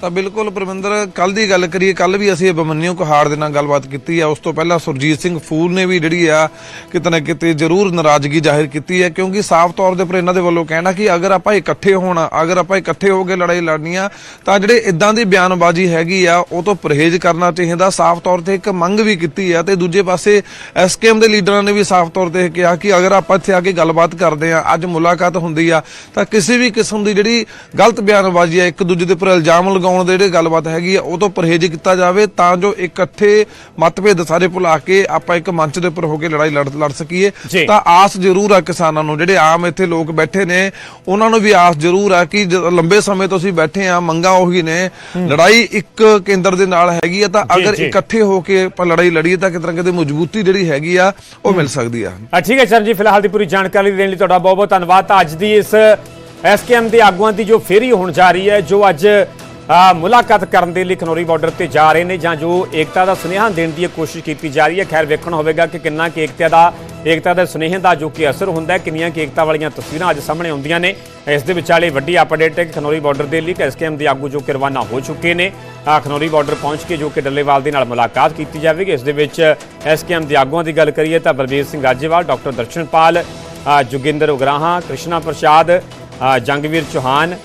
ਤਾਂ ਬਿਲਕੁਲ ਪ੍ਰਵਿੰਦਰ ਕੱਲ ਦੀ ਗੱਲ ਕਰੀਏ ਕੱਲ ਵੀ ਅਸੀਂ ਅਭਿਮਨਿਊ ਕੁਹਾੜ ਦੇ ਨਾਲ ਗੱਲਬਾਤ ਕੀਤੀ ਆ। ਉਸ ਤੋਂ ਪਹਿਲਾਂ ਸੁਰਜੀਤ ਸਿੰਘ ਫੂਲ ਨੇ ਵੀ ਜਿਹੜੀ ਆ, ਕਿਤੇ ਨਾ ਕਿਤੇ ਜ਼ਰੂਰ ਨਾਰਾਜ਼ਗੀ ਜ਼ਾਹਿਰ ਕੀਤੀ ਹੈ, ਕਿਉਂਕਿ ਸਾਫ਼ ਤੌਰ ਦੇ ਉੱਪਰ ਇਹਨਾਂ ਦੇ ਵੱਲੋਂ ਕਹਿਣਾ ਕਿ ਅਗਰ ਆਪਾਂ ਇਕੱਠੇ ਹੋਣਾ, ਅਗਰ ਆਪਾਂ ਇਕੱਠੇ ਹੋ ਕੇ ਲੜਾਈ ਲੜਨੀ ਆ, ਤਾਂ ਜਿਹੜੇ ਇਦਾਂ ਦੀ ਬਿਆਨਬਾਜ਼ੀ ਹੈਗੀ ਆ, ਉਹ ਤੋਂ ਪਰਹੇਜ਼ ਕਰਨਾ ਚਾਹੀਦਾ। ਸਾਫ਼ ਤੌਰ ਤੇ ਇੱਕ ਮੰਗ ਵੀ ਕੀਤੀ ਆ ਤੇ ਦੂਜੇ ਪਾਸੇ ਐਸਕੇਐਮ ਦੇ ਲੀਡਰਾਂ ਨੇ ਵੀ ਸਾਫ਼ ਤੌਰ ਤੇ ਇਹ ਕਿਹਾ ਕਿ ਅਗਰ ਆਪਾਂ ਇੱਥੇ ਆ ਕੇ ਗੱਲਬਾਤ ਕਰਦੇ ਆ, ਅੱਜ ਮੁਲਾਕਾਤ ਹੁੰਦੀ ਆ, ਤਾਂ ਕਿਸੇ ਵੀ ਕਿਸਮ ਦੀ ਜਿਹੜੀ ਗਲਤ ਬਿਆਨਬਾਜ਼ੀ ਆ, ਇੱਕ ਦੂਜੇ ਦੇ ਉੱਪਰ ਇਲਜ਼ਾਮ ਲਗਾਉਣ ਦੇ ਜਿਹੜੇ ਗੱਲਬਾਤ ਹੈਗੀ ਆ ਉਹ ਤੋਂ ਪਰਹੇਜ਼ ਕੀਤਾ ਜਾਵੇ ਤਾਂ ਜੋ ਇਕੱਠੇ ਮਤਭੇਦ ਸਾਰੇ ਭੁਲਾ ਕੇ ਆਪਾਂ ਇੱਕ ਮੰਚ ਦੇ ਉੱਪਰ ਹੋ ਕੇ ਲੜਾਈ ਲੜ ਲੜ ਸਕੀਏ। ਤਾਂ ਆਸ ਜ਼ਰੂਰ ਆ ਕਿਸਾਨਾਂ ਨੂੰ ਜਿਹੜੇ ਆਮ ਇੱਥੇ ਲੋਕ ਬੈਠੇ ਨੇ ਉਹਨਾਂ ਨੂੰ ਵੀ ਆਸ ਜ਼ਰੂਰ ਆ ਕਿ ਲੰਬੇ ਸਮੇਂ ਤੋਂ ਅਸੀਂ ਬੈਠੇ ਆ ਮੰਗਾ ਉਹੀ ਨੇ। ਲੜਾਈ ਇੱਕ ਕੇਂਦਰ ਦੇ ਨਾਲ ਹੈਗੀ ਆ ਤਾਂ ਅਗਰ। ਇਕੱਠੇ ਹੋ ਕੇ ਆਪਾਂ ਲੜਾਈ ਲੜੀਏ ਤਾਂ ਕਿਤੇ ਨਾ ਕਿਤੇ ਮਜ਼ਬੂਤੀ ਜਿਹੜੀ ਹੈਗੀ ਆ ਉਹ ਮਿਲ ਸਕਦੀ ਆ। ਅ, ਠੀਕ ਹੈ ਸਰ ਜੀ ਫਿਲਹਾਲ ਦੀ ਪੂਰੀ ਜਾਣਕਾਰੀ ਦੇਣ ਲਈ ਤੁਹਾਡਾ ਬਹੁਤ ਬਹੁਤ ਧੰਨਵਾਦ ਅੱਜ ਦੀ ਇਸ ਐਸਕੇਐਮ ਦੇ ਆਗੂਆਂ ਦੀ ਜੋ ਫੇਰੀ ਹੋਣ ਜਾ ਰਹੀ ਹੈ ਜੋ ਅੱਜ ਮੁਲਾਕਾਤ ਕਰਨ ਦੇ ਲਈ ਖਨੌਰੀ ਬਾਰਡਰ ਤੇ ਜਾ ਰਹੇ ਨੇ ਜਾਂ ਜੋ ਏਕਤਾ ਦਾ ਸੁਨੇਹਾ ਦੇਣ ਦੀ ਕੋਸ਼ਿਸ਼ ਕੀਤੀ ਜਾ ਰਹੀ ਹੈ ਖੈਰ ਵੇਖਣ ਹੋਵੇਗਾ ਕਿ ਕਿੰਨਾ ਕਿ ਏਕਤਾ ਦਾ ਏਕਤਾ ਦੇ ਸੁਨੇਹੇ ਦਾ ਜੋ ਕਿ ਅਸਰ ਹੁੰਦਾ ਹੈ ਕਿੰਨੀਆਂ ਕਿ ਏਕਤਾ ਵਾਲੀਆਂ ਤਸਵੀਰਾਂ ਅੱਜ ਸਾਹਮਣੇ ਆਉਂਦੀਆਂ ਨੇ। ਇਸ ਦੇ ਵਿਚਾਲੇ ਵੱਡੀ ਅਪਡੇਟ ਹੈ ਕਿ ਖਨੌਰੀ ਬਾਰਡਰ ਦੇ ਲਈ ਐਸਕੇਐਮ ਦੇ ਆਗੂ ਜੋ ਕਿ ਰਵਾਨਾ ਹੋ ਚੁੱਕੇ ਨੇ ਖਨੌਰੀ ਬਾਰਡਰ ਪਹੁੰਚ ਕੇ ਜੋ ਕਿ ਡੱਲੇਵਾਲ ਦੇ ਨਾਲ ਮੁਲਾਕਾਤ ਕੀਤੀ ਜਾਵੇਗੀ। ਇਸ ਦੇ ਵਿੱਚ ਐਸਕੇਐਮ ਦੇ ਆਗੂਆਂ ਦੀ ਗੱਲ ਕਰੀਏ ਤਾਂ ਬਲਬੀਰ ਸਿੰਘ ਰਾਜੇਵਾਲ ਡਾਕਟਰ ਦਰਸ਼ਨਪਾਲ ਅ, ਜੋਗਿੰਦਰ ਉਗਰਾਹਾਂ ਕ੍ਰਿਸ਼ਨਾ ਪ੍ਰਸਾਦ ਜੰਗਵੀਰ ਚੌਹਾਨ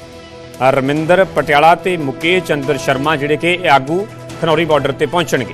ਰਮਿੰਦਰ ਪਟਿਆਲਾ ਤੇ ਮੁਕੇਸ਼ ਚੰਦਰ ਸ਼ਰਮਾ ਜਿਹੜੇ ਕਿ ਇਹ ਆਗੂ ਖਨੌਰੀ ਬਾਰਡਰ ਤੇ ਪਹੁੰਚਣਗੇ।